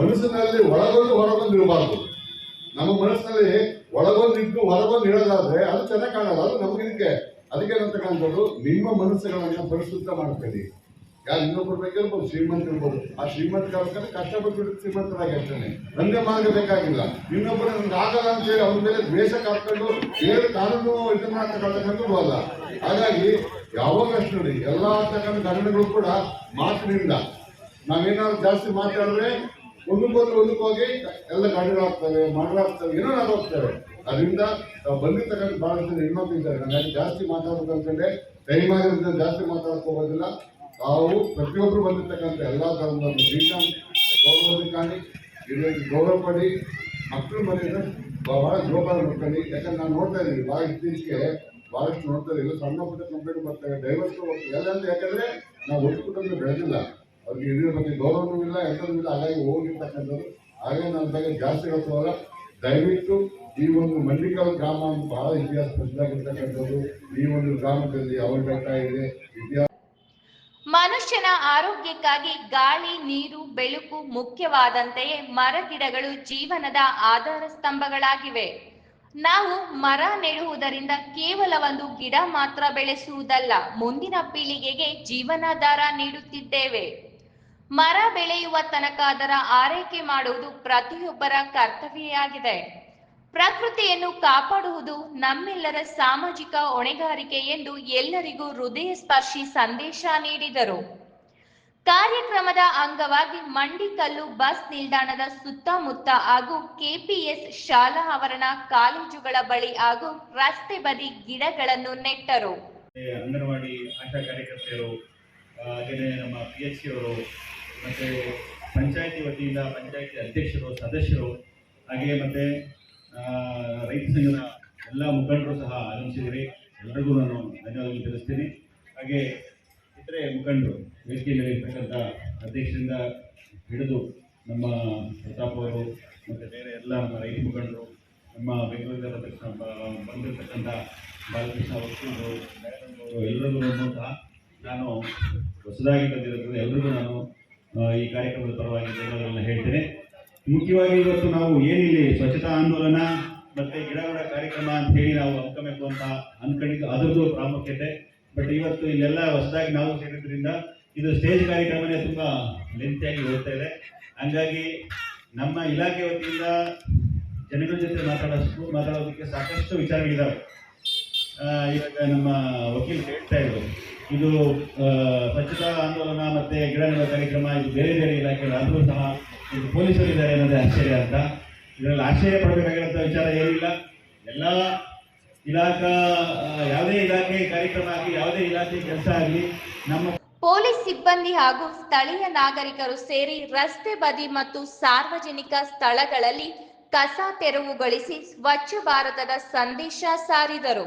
G: ಮನಸ್ಸಿನಲ್ಲಿ ಒಳಗೊಂದು ಹೊರಗೊಂದು ಇರಬಾರ್ದು. ನಮ್ಮ ಮನಸ್ಸಿನಲ್ಲಿ ಒಳಗೊಂದು ಇದ್ದು ಹೊರಗೊಂದು ಇರೋದಾದ್ರೆ ಅದು ಚೆನ್ನಾಗಿ ಕಾಣಲ್ಲ, ಅದು ನಮಗಿದಕ್ಕೆ ಅದಕ್ಕೆ ಏನಂತಕ್ಕಂಥದ್ದು, ನಿಮ್ಮ ಮನಸ್ಸುಗಳನ್ನು ಪರಿಶುದ್ಧ ಮಾಡ್ಕೊಳ್ಳಿ ಯಾರು ಇನ್ನೊಬ್ರು ಬೇಕಂದ್ರೆ ಶ್ರೀಮಂತ ಇರ್ಬೋದು. ಆ ಶ್ರೀಮಂತ ಕಾಲಕ್ಕೆ ಕಷ್ಟಪಟ್ಟು ಅಷ್ಟೇ ನನಗೆ ಮಾರ್ಗ ಬೇಕಾಗಿಲ್ಲ. ಇನ್ನೊಬ್ಬರು ನನಗೆ ಆಗಲ್ಲ ಅಂತ ಹೇಳಿ ಅವ್ರ ಮೇಲೆ ದ್ವೇಷ ಕಾಡ್ಕೊಂಡು ಬೇರೆ ಕಾನೂನು ಇದು ಮಾಡ್ತಕ್ಕಂಥ ಅಲ್ಲ. ಹಾಗಾಗಿ ಯಾವಾಗ ಅಷ್ಟು ನೋಡಿ, ಎಲ್ಲ ತಕ್ಕಂಥ ಘಟನೆಗಳು ಕೂಡ ಮಾತಿನಿಂದ ನಾವೇನಾದ್ರು ಜಾಸ್ತಿ ಮಾತಾಡಿದ್ರೆ ಒಂದಕ್ಕೊಂದು ಒಂದಕ್ಕೆ ಹೋಗಿ ಎಲ್ಲ ಗಾಡಿಗಳಾಗ್ತವೆ ಮಾಡಲಾಗ್ತವೆ ಏನೋ ಹೋಗ್ತವೆ ಅದರಿಂದ ನಾವು ಬಂದಿರ್ತಕ್ಕಂಥ ಭಾಳಷ್ಟು ಇನ್ನೊಬ್ಬ ಇದ್ದಾರೆ. ನನಗೆ ಜಾಸ್ತಿ ಮಾತಾಡ್ಬೇಕು ಅಂತಂದ್ರೆ ಟೈಮ್ ಆಗಿರೋದ್ರಿಂದ ಜಾಸ್ತಿ ಮಾತಾಡಕ್ಕೆ ಹೋಗೋದಿಲ್ಲ ನಾವು ಪ್ರತಿಯೊಬ್ಬರು ಬಂದಿರ್ತಕ್ಕಂಥ ಎಲ್ಲ ಧರ್ಮದ ಗೌರವದಲ್ಲಿ ಕಾಣಿ ಹಿರಿಯರಿಗೆ ಗೌರವ ಪಡಿ ಮಕ್ಕಳು ಮನೆಯಿಂದ ಬಹಳ ಜೋಪಾನ ಮಾಡ್ಕೊಂಡು ಯಾಕಂದ್ರೆ ನಾನು ನೋಡ್ತಾ ಇದ್ದೀನಿ, ಬಹಳ ಇತ್ತೀಚೆಗೆ ಬಹಳಷ್ಟು ನೋಡ್ತಾ ಇದ್ದೀವಿ ಸಣ್ಣ ಪುಟ್ಟ ಕಂಪ್ಲೇಂಟ್ ಬರ್ತವೆ ಡೈವರ್ಸ್ ಎಲ್ಲ ಅಂತ ಯಾಕಂದ್ರೆ ನಾವು ಒಟ್ಟು ಕುಟುಂಬ ಬೆಳೆದಿಲ್ಲ. ಅವ್ರಿಗೆ ಹಿರಿಯರ ಬಗ್ಗೆ ಗೌರವನೂ ಇಲ್ಲ ಎಂಥದ್ದು ಇಲ್ಲ. ಹಾಗಾಗಿ ಹೋಗಿರ್ತಕ್ಕಂಥದ್ದು ಹಾಗೆ ನನ್ನ ಬಗ್ಗೆ ಜಾಸ್ತಿ ಹೇಳ್ತಾವಲ್ಲ ದಯವಿಟ್ಟು ಈ ಒಂದು ಮಲ್ಲಿಕಾಲ್ ಗ್ರಾಮ ಬಹಳ ಇತಿಹಾಸ ಪ್ರಸಿದ್ಧಾಗಿರ್ತಕ್ಕಂಥದ್ದು ಈ ಒಂದು ಗ್ರಾಮದಲ್ಲಿ ಅವರ ಬೆಟ್ಟ ಇದೆ, ಇತಿಹಾಸ
A: ಆರೋಗ್ಯಕ್ಕಾಗಿ ಗಾಳಿ, ನೀರು, ಬೆಳಕು ಮುಖ್ಯವಾದಂತೆಯೇ ಮರ ಗಿಡಗಳು ಜೀವನದ ಆಧಾರ ಸ್ತಂಭಗಳಾಗಿವೆ. ನಾವು ಮರ ನೆಡುವುದರಿಂದ ಕೇವಲ ಒಂದು ಗಿಡ ಮಾತ್ರ ಬೆಳೆಸುವುದಲ್ಲ, ಮುಂದಿನ ಪೀಳಿಗೆಗೆ ಜೀವನಾಧಾರ ನೀಡುತ್ತಿದ್ದೇವೆ. ಮರ ಬೆಳೆಯುವ ತನಕ ಅದರ ಆರೈಕೆ ಮಾಡುವುದು ಪ್ರತಿಯೊಬ್ಬರ ಕರ್ತವ್ಯವಾಗಿದೆ. ಪ್ರಕೃತಿಯನ್ನು ಕಾಪಾಡುವುದು ನಮ್ಮೆಲ್ಲರ ಸಾಮಾಜಿಕ ಹೊಣೆಗಾರಿಕೆ ಎಂದು ಎಲ್ಲರಿಗೂ ಹೃದಯ ಸ್ಪರ್ಶಿ ಸಂದೇಶ ನೀಡಿದರು. ಕಾರ್ಯಕ್ರಮದ ಅಂಗವಾಗಿ ಮಂಡಿಕಲ್ಲು ಬಸ್ ನಿಲ್ದಾಣದ ಸುತ್ತಮುತ್ತ ಹಾಗೂ ಕೆಪಿಎಸ್ ಶಾಲಾ ಆವರಣ ಕಾಲೇಜುಗಳ ಬಳಿ ಹಾಗೂ ರಸ್ತೆ ಬದಿ ಗಿಡಗಳನ್ನು ನೆಟ್ಟರು.
H: ಅಂಗನವಾಡಿ ಆಶಾ ಕಾರ್ಯಕರ್ತೆಯರು ನಮ್ಮ ಅವರು ಮತ್ತು ಪಂಚಾಯತಿ ವತಿಯಿಂದ ಪಂಚಾಯತಿ ಅಧ್ಯಕ್ಷರು, ಸದಸ್ಯರು ಹಾಗೆ ಮತ್ತೆ ರೈತ ಸಂಘದ ಎಲ್ಲ ಮುಖಂಡರು ಸಹ ಆಗಮಿಸಿದಿರಿ ಎಲ್ಲರಿಗೂ ನಾನು ಧನ್ಯವಾದಗಳು ತಿಳಿಸ್ತೀನಿ. ಹಾಗೆ ಇತರೆ ಮುಖಂಡರು. ವೇದಿಕೆ ಮೇಲೆ ಇರ್ತಕ್ಕಂಥ ಅಧ್ಯಕ್ಷರಿಂದ ಹಿಡಿದು ನಮ್ಮ ಪ್ರತಾಪ್ ಅವರು ಮತ್ತು ಬೇರೆ ಎಲ್ಲ ನಮ್ಮ ರೈತ ಮುಖಂಡರು, ನಮ್ಮ ಬೆಂಗಳೂರಿಂದ ಬಂದಿರತಕ್ಕಂಥ ಬಾಲಕೃಷ್ಣ ದಯಾನಂದ್ ಅವರು ಎಲ್ಲರಿಗೂ ಸಹ ನಾನು ಹೊಸದಾಗಿ ಬಂದಿರೋದ್ರಿಂದ ಎಲ್ಲರಿಗೂ ನಾನು ಈ ಕಾರ್ಯಕ್ರಮದ ಪರವಾಗಿ ಧನ್ಯವಾದಗಳನ್ನ ಹೇಳ್ತೇನೆ. ಮುಖ್ಯವಾಗಿ ಇವತ್ತು ನಾವು ಏನಿಲ್ಲಿ ಸ್ವಚ್ಛತಾ ಆಂದೋಲನ ಮತ್ತು ಗಿಡಗಳ ಕಾರ್ಯಕ್ರಮ ಅಂತ ಹೇಳಿ ನಾವು ಹಮ್ಮಿಕೊಬೇಕು ಅಂತ ಅಂದ್ಕೊಂಡಿದ್ದು ಅದರದ್ದು ಪ್ರಾಮುಖ್ಯತೆ. ಬಟ್ ಇವತ್ತು ಇಲ್ಲೆಲ್ಲ ಹೊಸದಾಗಿ ನಾವು ಸೇರಿದ್ರಿಂದ ಇದು ಸ್ಟೇಜ್ ಕಾರ್ಯಕ್ರಮನೇ ತುಂಬ ಲೆಂತಿಯಾಗಿ ಹೋಗ್ತಾ ಇದೆ. ಹಂಗಾಗಿ ನಮ್ಮ ಇಲಾಖೆ ವತಿಯಿಂದ ಜನಗಳ ಜೊತೆ ಮಾತಾಡೋಷ್ಟು ಮಾತಾಡೋದಕ್ಕೆ ಸಾಕಷ್ಟು ವಿಚಾರಗಳಿದ್ದಾವೆ ಇವಾಗ ನಮ್ಮ ವಕೀಲ್ ಹೇಳ್ತಾ ಇದ್ರು. ಇದು ಸ್ವಚ್ಛತಾ ಆಂದೋಲನ ಮತ್ತೆ ಗಿಡ ನೆಡುವ ಕಾರ್ಯಕ್ರಮ, ಇದು ಬೇರೆ ಬೇರೆ ಇಲಾಖೆಗಳಾದರೂ ಸಹ ಇದು ಪೊಲೀಸರು ಇದ್ದಾರೆ ಅನ್ನೋದೇ ಆಶ್ಚರ್ಯ ಅಂತ. ಇದರಲ್ಲಿ ಆಶ್ಚರ್ಯ ಪಡಬೇಕಾಗಿರೋಂಥ ವಿಚಾರ ಏನಿಲ್ಲ. ಎಲ್ಲ ಇಲಾಖಾ ಯಾವುದೇ ಇಲಾಖೆ ಕಾರ್ಯಕ್ರಮ ಆಗಲಿ, ಯಾವುದೇ ಇಲಾಖೆ ಕೆಲಸ ಆಗಲಿ, ನಮ್ಮ
A: ಪೊಲೀಸ್ ಸಿಬ್ಬಂದಿ ಹಾಗೂ ಸ್ಥಳೀಯ ನಾಗರಿಕರು ಸೇರಿ ರಸ್ತೆ ಬದಿ ಮತ್ತು ಸಾರ್ವಜನಿಕ ಸ್ಥಳಗಳಲ್ಲಿ ಕಸ ತೆರವುಗೊಳಿಸಿ ಸ್ವಚ್ಛ ಭಾರತದ ಸಂದೇಶ ಸಾರಿದರು.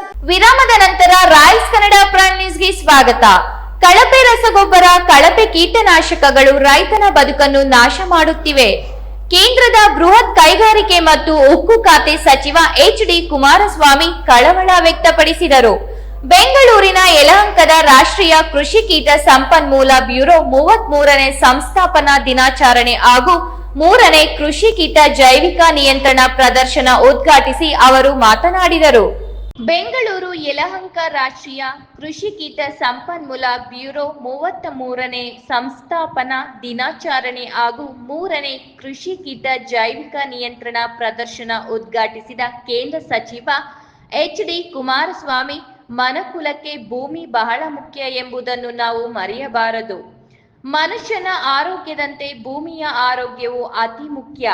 A: ವಿರಾಮದ ನಂತರ ರಾಯಲ್ಸ್ ಕನ್ನಡ ಪ್ರೈಮ್ ನ್ಯೂಸ್ಗೆ ಸ್ವಾಗತ. ಕಳಪೆ ರಸಗೊಬ್ಬರ, ಕಳಪೆ ಕೀಟನಾಶಕಗಳು ರೈತನ ಬದುಕನ್ನು ನಾಶ ಮಾಡುತ್ತಿವೆ. ಕೇಂದ್ರದ ಬೃಹತ್ ಕೈಗಾರಿಕೆ ಮತ್ತು ಉಕ್ಕು ಖಾತೆ ಸಚಿವ ಎಚ್ ಡಿ ಕುಮಾರಸ್ವಾಮಿ ಕಳವಳ ವ್ಯಕ್ತಪಡಿಸಿದರು. ಬೆಂಗಳೂರಿನ ಯಲಹಂಕದ ರಾಷ್ಟ್ರೀಯ ಕೃಷಿ ಕೀಟ ಸಂಪನ್ಮೂಲ ಬ್ಯೂರೋ ಮೂವತ್ತ್ ಮೂರನೇ ಸಂಸ್ಥಾಪನಾ ದಿನಾಚರಣೆ ಹಾಗೂ ಮೂರನೇ ಕೃಷಿ ಕೀಟ ಜೈವಿಕ ನಿಯಂತ್ರಣ ಪ್ರದರ್ಶನ ಉದ್ಘಾಟಿಸಿ ಅವರು ಮಾತನಾಡಿದರು. ಬೆಂಗಳೂರು ಯಲಹಂಕ ರಾಷ್ಟ್ರೀಯ ಕೃಷಿ ಕೀಟ ಸಂಪನ್ಮೂಲ ಬ್ಯೂರೋ ಮೂವತ್ತ ಮೂರನೇ ಸಂಸ್ಥಾಪನಾ ದಿನಾಚರಣೆ ಹಾಗೂ ಮೂರನೇ ಕೃಷಿ ಕೀಟ ಜೈವಿಕ ನಿಯಂತ್ರಣ ಪ್ರದರ್ಶನ ಉದ್ಘಾಟಿಸಿದ ಕೇಂದ್ರ ಸಚಿವ ಎಚ್ ಡಿ ಕುಮಾರಸ್ವಾಮಿ, ಮನಕುಲಕ್ಕೆ ಭೂಮಿ ಬಹಳ ಮುಖ್ಯ ಎಂಬುದನ್ನು ನಾವು ಮರೆಯಬಾರದು. ಮನುಷ್ಯನ ಆರೋಗ್ಯದಂತೆ ಭೂಮಿಯ ಆರೋಗ್ಯವು ಅತಿ ಮುಖ್ಯ.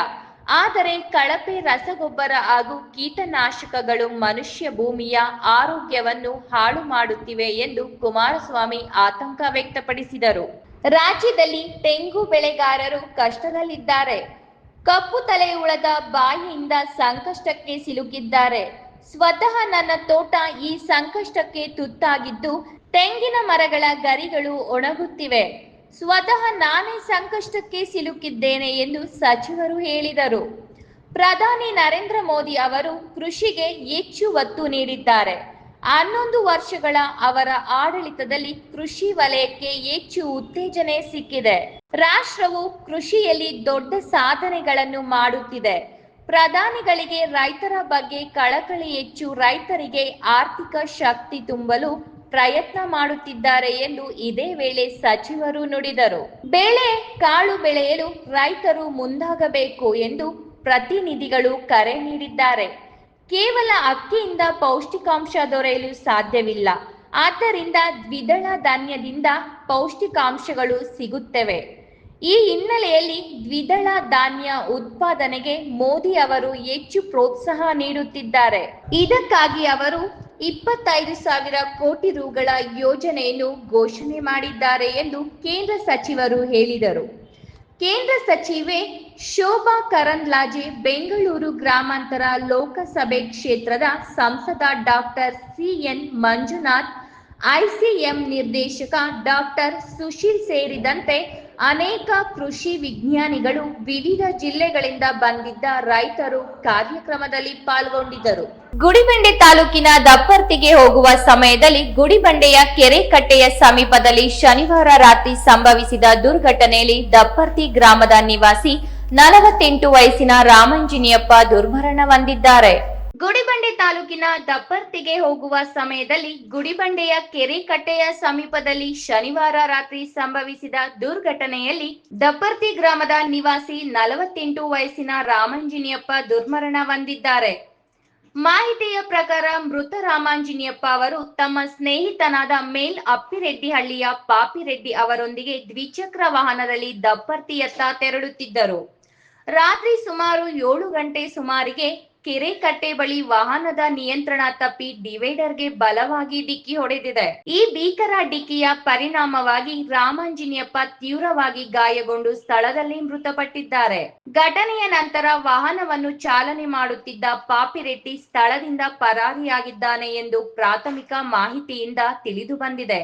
A: ಆದರೆ ಕಳಪೆ ರಸಗೊಬ್ಬರ ಹಾಗೂ ಕೀಟನಾಶಕಗಳು ಮನುಷ್ಯ ಭೂಮಿಯ ಆರೋಗ್ಯವನ್ನು ಹಾಳು ಮಾಡುತ್ತಿವೆ ಎಂದು ಕುಮಾರಸ್ವಾಮಿ ಆತಂಕ ವ್ಯಕ್ತಪಡಿಸಿದರು. ರಾಜ್ಯದಲ್ಲಿ ತೆಂಗು ಬೆಳೆಗಾರರು ಕಷ್ಟದಲ್ಲಿದ್ದಾರೆ. ಕಪ್ಪು ತಲೆಯುಳದ ಬಾಯಿಯಿಂದ ಸಂಕಷ್ಟಕ್ಕೆ ಸಿಲುಕಿದ್ದಾರೆ. ಸ್ವತಃ ನನ್ನ ತೋಟ ಈ ಸಂಕಷ್ಟಕ್ಕೆ ತುತ್ತಾಗಿದ್ದು ತೆಂಗಿನ ಮರಗಳ ಗರಿಗಳು ಒಣಗುತ್ತಿವೆ. ಸ್ವತಃ ನಾನೇ ಸಂಕಷ್ಟಕ್ಕೆ ಸಿಲುಕಿದ್ದೇನೆ ಎಂದು ಸಚಿವರು ಹೇಳಿದರು. ಪ್ರಧಾನಿ ನರೇಂದ್ರ ಮೋದಿ ಅವರು ಕೃಷಿಗೆ ಹೆಚ್ಚು ಒತ್ತು ನೀಡಿದ್ದಾರೆ. ಹನ್ನೊಂದು ವರ್ಷಗಳ ಅವರ ಆಡಳಿತದಲ್ಲಿ ಕೃಷಿ ವಲಯಕ್ಕೆ ಹೆಚ್ಚು ಉತ್ತೇಜನೆ ಸಿಕ್ಕಿದೆ. ರಾಷ್ಟ್ರವು ಕೃಷಿಯಲ್ಲಿ ದೊಡ್ಡ ಸಾಧನೆಗಳನ್ನು ಮಾಡುತ್ತಿದೆ. ಪ್ರಧಾನಿಗಳಿಗೆ ರೈತರ ಬಗ್ಗೆ ಕಳಕಳಿ ಹೆಚ್ಚು ರೈತರಿಗೆ ಆರ್ಥಿಕ ಶಕ್ತಿ ತುಂಬಲು ಪ್ರಯತ್ನ ಮಾಡುತ್ತಿದ್ದಾರೆ ಎಂದು ಇದೇ ವೇಳೆ ಸಚಿವರು ನುಡಿದರು. ಬೆಳೆ ಕಾಳು ಬೆಳೆಯಲು ರೈತರು ಮುಂದಾಗಬೇಕು ಎಂದು ಪ್ರತಿನಿಧಿಗಳು ಕರೆ ನೀಡಿದ್ದಾರೆ. ಕೇವಲ ಅಕ್ಕಿಯಿಂದ ಪೌಷ್ಟಿಕಾಂಶ ದೊರೆಯಲು ಸಾಧ್ಯವಿಲ್ಲ. ಆದ್ದರಿಂದ ದ್ವಿದಳ ಧಾನ್ಯದಿಂದ ಪೌಷ್ಟಿಕಾಂಶಗಳು ಸಿಗುತ್ತವೆ. ಈ ಹಿನ್ನೆಲೆಯಲ್ಲಿ ದ್ವಿದಳ ಧಾನ್ಯ ಉತ್ಪಾದನೆಗೆ ಮೋದಿ ಅವರು ಹೆಚ್ಚು ಪ್ರೋತ್ಸಾಹ ನೀಡುತ್ತಿದ್ದಾರೆ. ಇದಕ್ಕಾಗಿ ಅವರು ಇಪ್ಪತ್ತೈದು ಸಾವಿರ ಕೋಟಿ ರುಗಳ ಯೋಜನೆಯನ್ನು ಘೋಷಣೆ ಮಾಡಿದ್ದಾರೆ ಎಂದು ಕೇಂದ್ರ ಸಚಿವರು ಹೇಳಿದರು. ಕೇಂದ್ರ ಸಚಿವೆ ಶೋಭಾ ಕರಂದ್ಲಾಜೆ ಬೆಂಗಳೂರು ಗ್ರಾಮಾಂತರ ಲೋಕಸಭೆ ಕ್ಷೇತ್ರದ ಸಂಸದ ಡಾಕ್ಟರ್ ಸಿಎನ್ ಮಂಜುನಾಥ್ ಐಸಿಎಂ ನಿರ್ದೇಶಕ ಡಾಕ್ಟರ್ ಸುಶೀಲ್ ಸೇರಿದಂತೆ ಅನೇಕ ಕೃಷಿ ವಿಜ್ಞಾನಿಗಳು ವಿವಿಧ ಜಿಲ್ಲೆಗಳಿಂದ ಬಂದಿದ್ದ ರೈತರು ಕಾರ್ಯಕ್ರಮದಲ್ಲಿ ಪಾಲ್ಗೊಂಡಿದ್ದರು. ಗುಡಿಬಂಡೆ ತಾಲೂಕಿನ ದಪ್ಪರ್ತಿಗೆ ಹೋಗುವ ಸಮಯದಲ್ಲಿ ಗುಡಿಬಂಡೆಯ ಕೆರೆ ಕಟ್ಟೆಯ ಸಮೀಪದಲ್ಲಿ ಶನಿವಾರ ರಾತ್ರಿ ಸಂಭವಿಸಿದ ದುರ್ಘಟನೆಯಲ್ಲಿ ದಪ್ಪರ್ತಿ ಗ್ರಾಮದ ನಿವಾಸಿ ನಲವತ್ತೆಂಟು ವಯಸ್ಸಿನ ರಾಮಂಜಿನಿಯಪ್ಪ ದುರ್ಮರಣ ಹೊಂದಿದ್ದಾರೆ. ಗುಡಿಬಂಡೆ ತಾಲೂಕಿನ ದಪ್ಪರ್ತಿಗೆ ಹೋಗುವ ಸಮಯದಲ್ಲಿ ಗುಡಿಬಂಡೆಯ ಕೆರೆ ಕಟ್ಟೆಯ ಸಮೀಪದಲ್ಲಿ ಶನಿವಾರ ರಾತ್ರಿ ಸಂಭವಿಸಿದ ದುರ್ಘಟನೆಯಲ್ಲಿ ದಪ್ಪರ್ತಿ ಗ್ರಾಮದ ನಿವಾಸಿ ನಲವತ್ತೆಂಟು ವಯಸ್ಸಿನ ರಾಮಾಂಜಿನಿಯಪ್ಪ ದುರ್ಮರಣ ಹೊಂದಿದ್ದಾರೆ. ಮಾಹಿತಿಯ ಪ್ರಕಾರ ಮೃತ ರಾಮಾಂಜಿನಿಯಪ್ಪ ಅವರು ತಮ್ಮ ಸ್ನೇಹಿತನಾದ ಮೇಲ್ ಅಪ್ಪಿರೆಡ್ಡಿಹಳ್ಳಿಯ ಪಾಪಿರೆಡ್ಡಿ ಅವರೊಂದಿಗೆ ದ್ವಿಚಕ್ರ ವಾಹನದಲ್ಲಿ ದಪ್ಪರ್ತಿಯತ್ತ ತೆರಳುತ್ತಿದ್ದರು. ರಾತ್ರಿ ಸುಮಾರು ಏಳು ಗಂಟೆ ಸುಮಾರಿಗೆ ಕೆರೆ ಕಟ್ಟೆ ಬಳಿ ವಾಹನದ ನಿಯಂತ್ರಣ ತಪ್ಪಿ ಡಿವೈಡರ್ಗೆ ಬಲವಾಗಿ ಡಿಕ್ಕಿ ಹೊಡೆದಿದೆ. ಈ ಭೀಕರ ಡಿಕ್ಕಿಯ ಪರಿಣಾಮವಾಗಿ ರಾಮಾಂಜಿನಿಯಪ್ಪ ತೀವ್ರವಾಗಿ ಗಾಯಗೊಂಡು ಸ್ಥಳದಲ್ಲಿ ಮೃತಪಟ್ಟಿದ್ದಾರೆ. ಘಟನೆಯ ನಂತರ ವಾಹನವನ್ನು ಚಾಲನೆ ಮಾಡುತ್ತಿದ್ದ ಪಾಪಿರೆಡ್ಡಿ ಸ್ಥಳದಿಂದ ಪರಾರಿಯಾಗಿದ್ದಾನೆ ಎಂದು ಪ್ರಾಥಮಿಕ ಮಾಹಿತಿಯಿಂದ ತಿಳಿದು ಬಂದಿದೆ.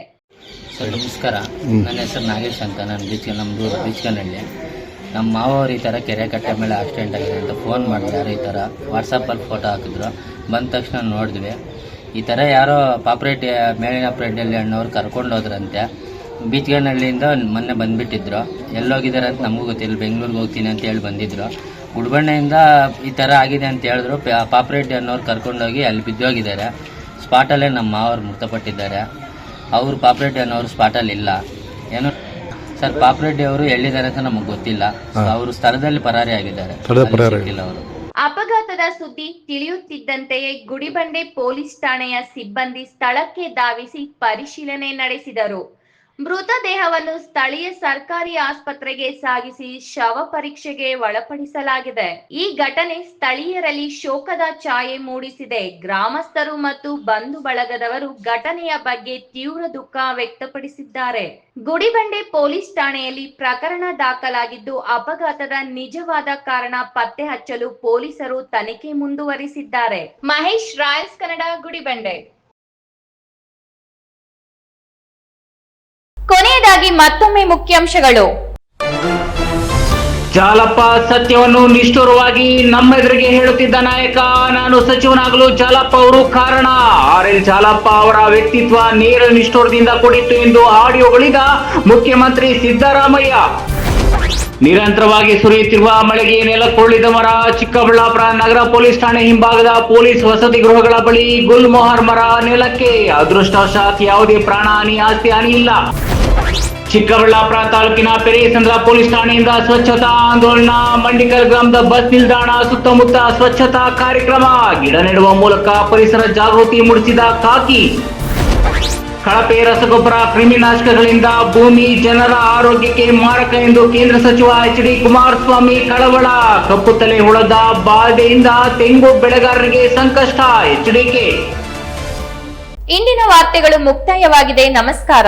I: ಸರ್ ನಮಸ್ಕಾರ. ನನ್ನ ಹೆಸರು ನಾಗೇಶ್ ಅಂತ. ನಾನು ಬೀಚ್ ನಮ್ಮದು ನಮ್ಮ ಮಾವವ್ರು ಈ ಥರ ಕೆರೆ ಕಟ್ಟೆ ಮೇಲೆ ಆಕ್ಸಿಡೆಂಟ್ ಆಗಿದೆ ಅಂತ ಫೋನ್ ಮಾಡಿದ್ದಾರೆ, ಈ ಥರ ವಾಟ್ಸಪ್ಪಲ್ಲಿ ಫೋಟೋ ಹಾಕಿದ್ರು. ಬಂದ ತಕ್ಷಣ ನೋಡಿದ್ವಿ. ಈ ಥರ ಯಾರೋ ಪಾಪ್ರೇಟಿ ಮೇಲಿನ ಪ್ರೇಟಲ್ಲಿ ಅಣ್ಣವ್ರು ಕರ್ಕೊಂಡು ಹೋದ್ರಂತೆ ಬೀಚ್ಗನಹಳ್ಳಿಯಿಂದ ಮೊನ್ನೆ ಬಂದುಬಿಟ್ಟಿದ್ರು. ಎಲ್ಲೋಗಿದ್ದಾರೆ ಅಂತ ನಮಗೂ ಗೊತ್ತಿಲ್ಲ. ಬೆಂಗಳೂರಿಗೆ ಹೋಗ್ತೀನಿ ಅಂತ ಹೇಳಿ ಬಂದಿದ್ರು. ಗುಡ್ಬಣ್ಣೆಯಿಂದ ಈ ಥರ ಆಗಿದೆ ಅಂತ ಹೇಳಿದ್ರು. ಪಾಪ್ರೇಟಿ ಅನ್ನೋರು ಕರ್ಕೊಂಡೋಗಿ ಅಲ್ಲಿ ಬಿದ್ದೋಗಿದ್ದಾರೆ. ಸ್ಪಾಟಲ್ಲೇ ನಮ್ಮ ಮಾವರು ಮೃತಪಟ್ಟಿದ್ದಾರೆ. ಅವರು ಪಾಪ್ರೇಟಿ ಅನ್ನೋರು ಸ್ಪಾಟಲ್ಲಿ ಇಲ್ಲ. ಏನು ಸರ್ ಪಾಪ್ರೆಡ್ಡಿ ಅವರು ಎಲ್ಲಿದ್ದಾರೆ ಅಂತ ನಮಗೆ ಗೊತ್ತಿಲ್ಲ. ಅವರು ಸ್ಥಳದಲ್ಲಿ ಪರಾರಿ ಆಗಿದ್ದಾರೆ. ಸಿಕ್ಕಿಲ್ಲ ಅವರು.
A: ಅಪಘಾತದ ಸುದ್ದಿ ತಿಳಿಯುತ್ತಿದ್ದಂತೆಯೇ ಗುಡಿಬಂಡೆ ಪೊಲೀಸ್ ಠಾಣೆಯ ಸಿಬ್ಬಂದಿ ಸ್ಥಳಕ್ಕೆ ಧಾವಿಸಿ ಪರಿಶೀಲನೆ ನಡೆಸಿದರು. ಮೃತದೇಹವನ್ನು ಸ್ಥಳೀಯ ಸರ್ಕಾರಿ ಆಸ್ಪತ್ರೆಗೆ ಸಾಗಿಸಿ ಶವ ಪರೀಕ್ಷೆಗೆ ಒಳಪಡಿಸಲಾಗಿದೆ. ಈ ಘಟನೆ ಸ್ಥಳೀಯರಲ್ಲಿ ಶೋಕದ ಛಾಯೆ ಮೂಡಿಸಿದೆ. ಗ್ರಾಮಸ್ಥರು ಮತ್ತು ಬಂಧು ಬಳಗದವರು ಘಟನೆಯ ಬಗ್ಗೆ ತೀವ್ರ ದುಃಖ ವ್ಯಕ್ತಪಡಿಸಿದ್ದಾರೆ. ಗುಡಿಬಂಡೆ ಪೊಲೀಸ್ ಠಾಣೆಯಲ್ಲಿ ಪ್ರಕರಣ ದಾಖಲಾಗಿದ್ದು ಅಪಘಾತದ ನಿಜವಾದ ಕಾರಣ ಪತ್ತೆ ಹಚ್ಚಲು ಪೊಲೀಸರು ತನಿಖೆ ಮುಂದುವರಿಸಿದ್ದಾರೆ. ಮಹೇಶ್ ರಾಯಲ್ಸ್ ಕನ್ನಡ, ಗುಡಿಬಂಡೆ. ಕೊನೆಯದಾಗಿ ಮತ್ತೊಮ್ಮೆ ಮುಖ್ಯಾಂಶಗಳು.
B: ಜಾಲಪ್ಪ ಸತ್ಯವನ್ನು ನಿಷ್ಠುರವಾಗಿ ನಮ್ಮ ಎದುರಿಗೆ ಹೇಳುತ್ತಿದ್ದ ನಾಯಕ, ನಾನು ಸಚಿವನಾಗಲು ಜಾಲಪ್ಪ ಅವರು ಕಾರಣ. ಆರ್ ಎಲ್ ಜಾಲಪ್ಪ ಅವರ ವ್ಯಕ್ತಿತ್ವ ನೇರ ನಿಷ್ಠುರದಿಂದ ಕೂಡಿತ್ತು ಎಂದು ಆಡಿಯೋಗಳಿದ ಮುಖ್ಯಮಂತ್ರಿ ಸಿದ್ದರಾಮಯ್ಯ. ನಿರಂತರವಾಗಿ ಸುರಿಯುತ್ತಿರುವ ಮಳೆಗೆ ನೆಲಕೊಳ್ಳಿದ ಮರ, ಚಿಕ್ಕಬಳ್ಳಾಪುರ ನಗರ ಪೊಲೀಸ್ ಠಾಣೆ ಹಿಂಭಾಗದ ಪೊಲೀಸ್ ವಸತಿ ಗೃಹಗಳ ಬಳಿ ಗುಲ್ಮೊಹರ್ ಮರ ನೆಲಕ್ಕೆ. ಅದೃಷ್ಟವಶಾತ್ ಯಾವುದೇ ಪ್ರಾಣಹಾನಿ ಆಸ್ತಿ ಹಾನಿ ಇಲ್ಲ ಚಿಕ್ಕಬಳ್ಳಾಪುರ ತಾಲೂಕಿನ ಪೆರೇಸಂದ್ರ ಪೊಲೀಸ್ ಠಾಣೆಯಿಂದ ಸ್ವಚ್ಛತಾ ಆಂದೋಲನ, ಮಂಡಿಕಲ್ ಗ್ರಾಮದ ಬಸ್ ನಿಲ್ದಾಣ, ಸುತ್ತಮುತ್ತ ಸ್ವಚ್ಛತಾ ಕಾರ್ಯಕ್ರಮ, ಗಿಡ ನೆಡುವ ಮೂಲಕ ಪರಿಸರ ಜಾಗೃತಿ ಮೂಡಿಸಿದ ಕಾಕಿ. ಕಳಪೆ ರಸಗೊಬ್ಬರ ಕ್ರಿಮಿನಾಶಕಗಳಿಂದ ಭೂಮಿ ಜನರ ಆರೋಗ್ಯಕ್ಕೆ ಮಾರಕ ಎಂದು ಕೇಂದ್ರ ಸಚಿವ ಎಚ್ ಡಿ ಕುಮಾರಸ್ವಾಮಿ ಕಳವಳ. ಕಪ್ಪು ತಲೆ ಹುಳದ ಬಾಧೆಯಿಂದ ತೆಂಗು ಬೆಳೆಗಾರರಿಗೆ ಸಂಕಷ್ಟ, ಎಚ್ಡಿಕೆ
A: ಇಂದಿನ ವಾರ್ತೆಗಳು ಮುಕ್ತಾಯವಾಗಿದೆ. ನಮಸ್ಕಾರ.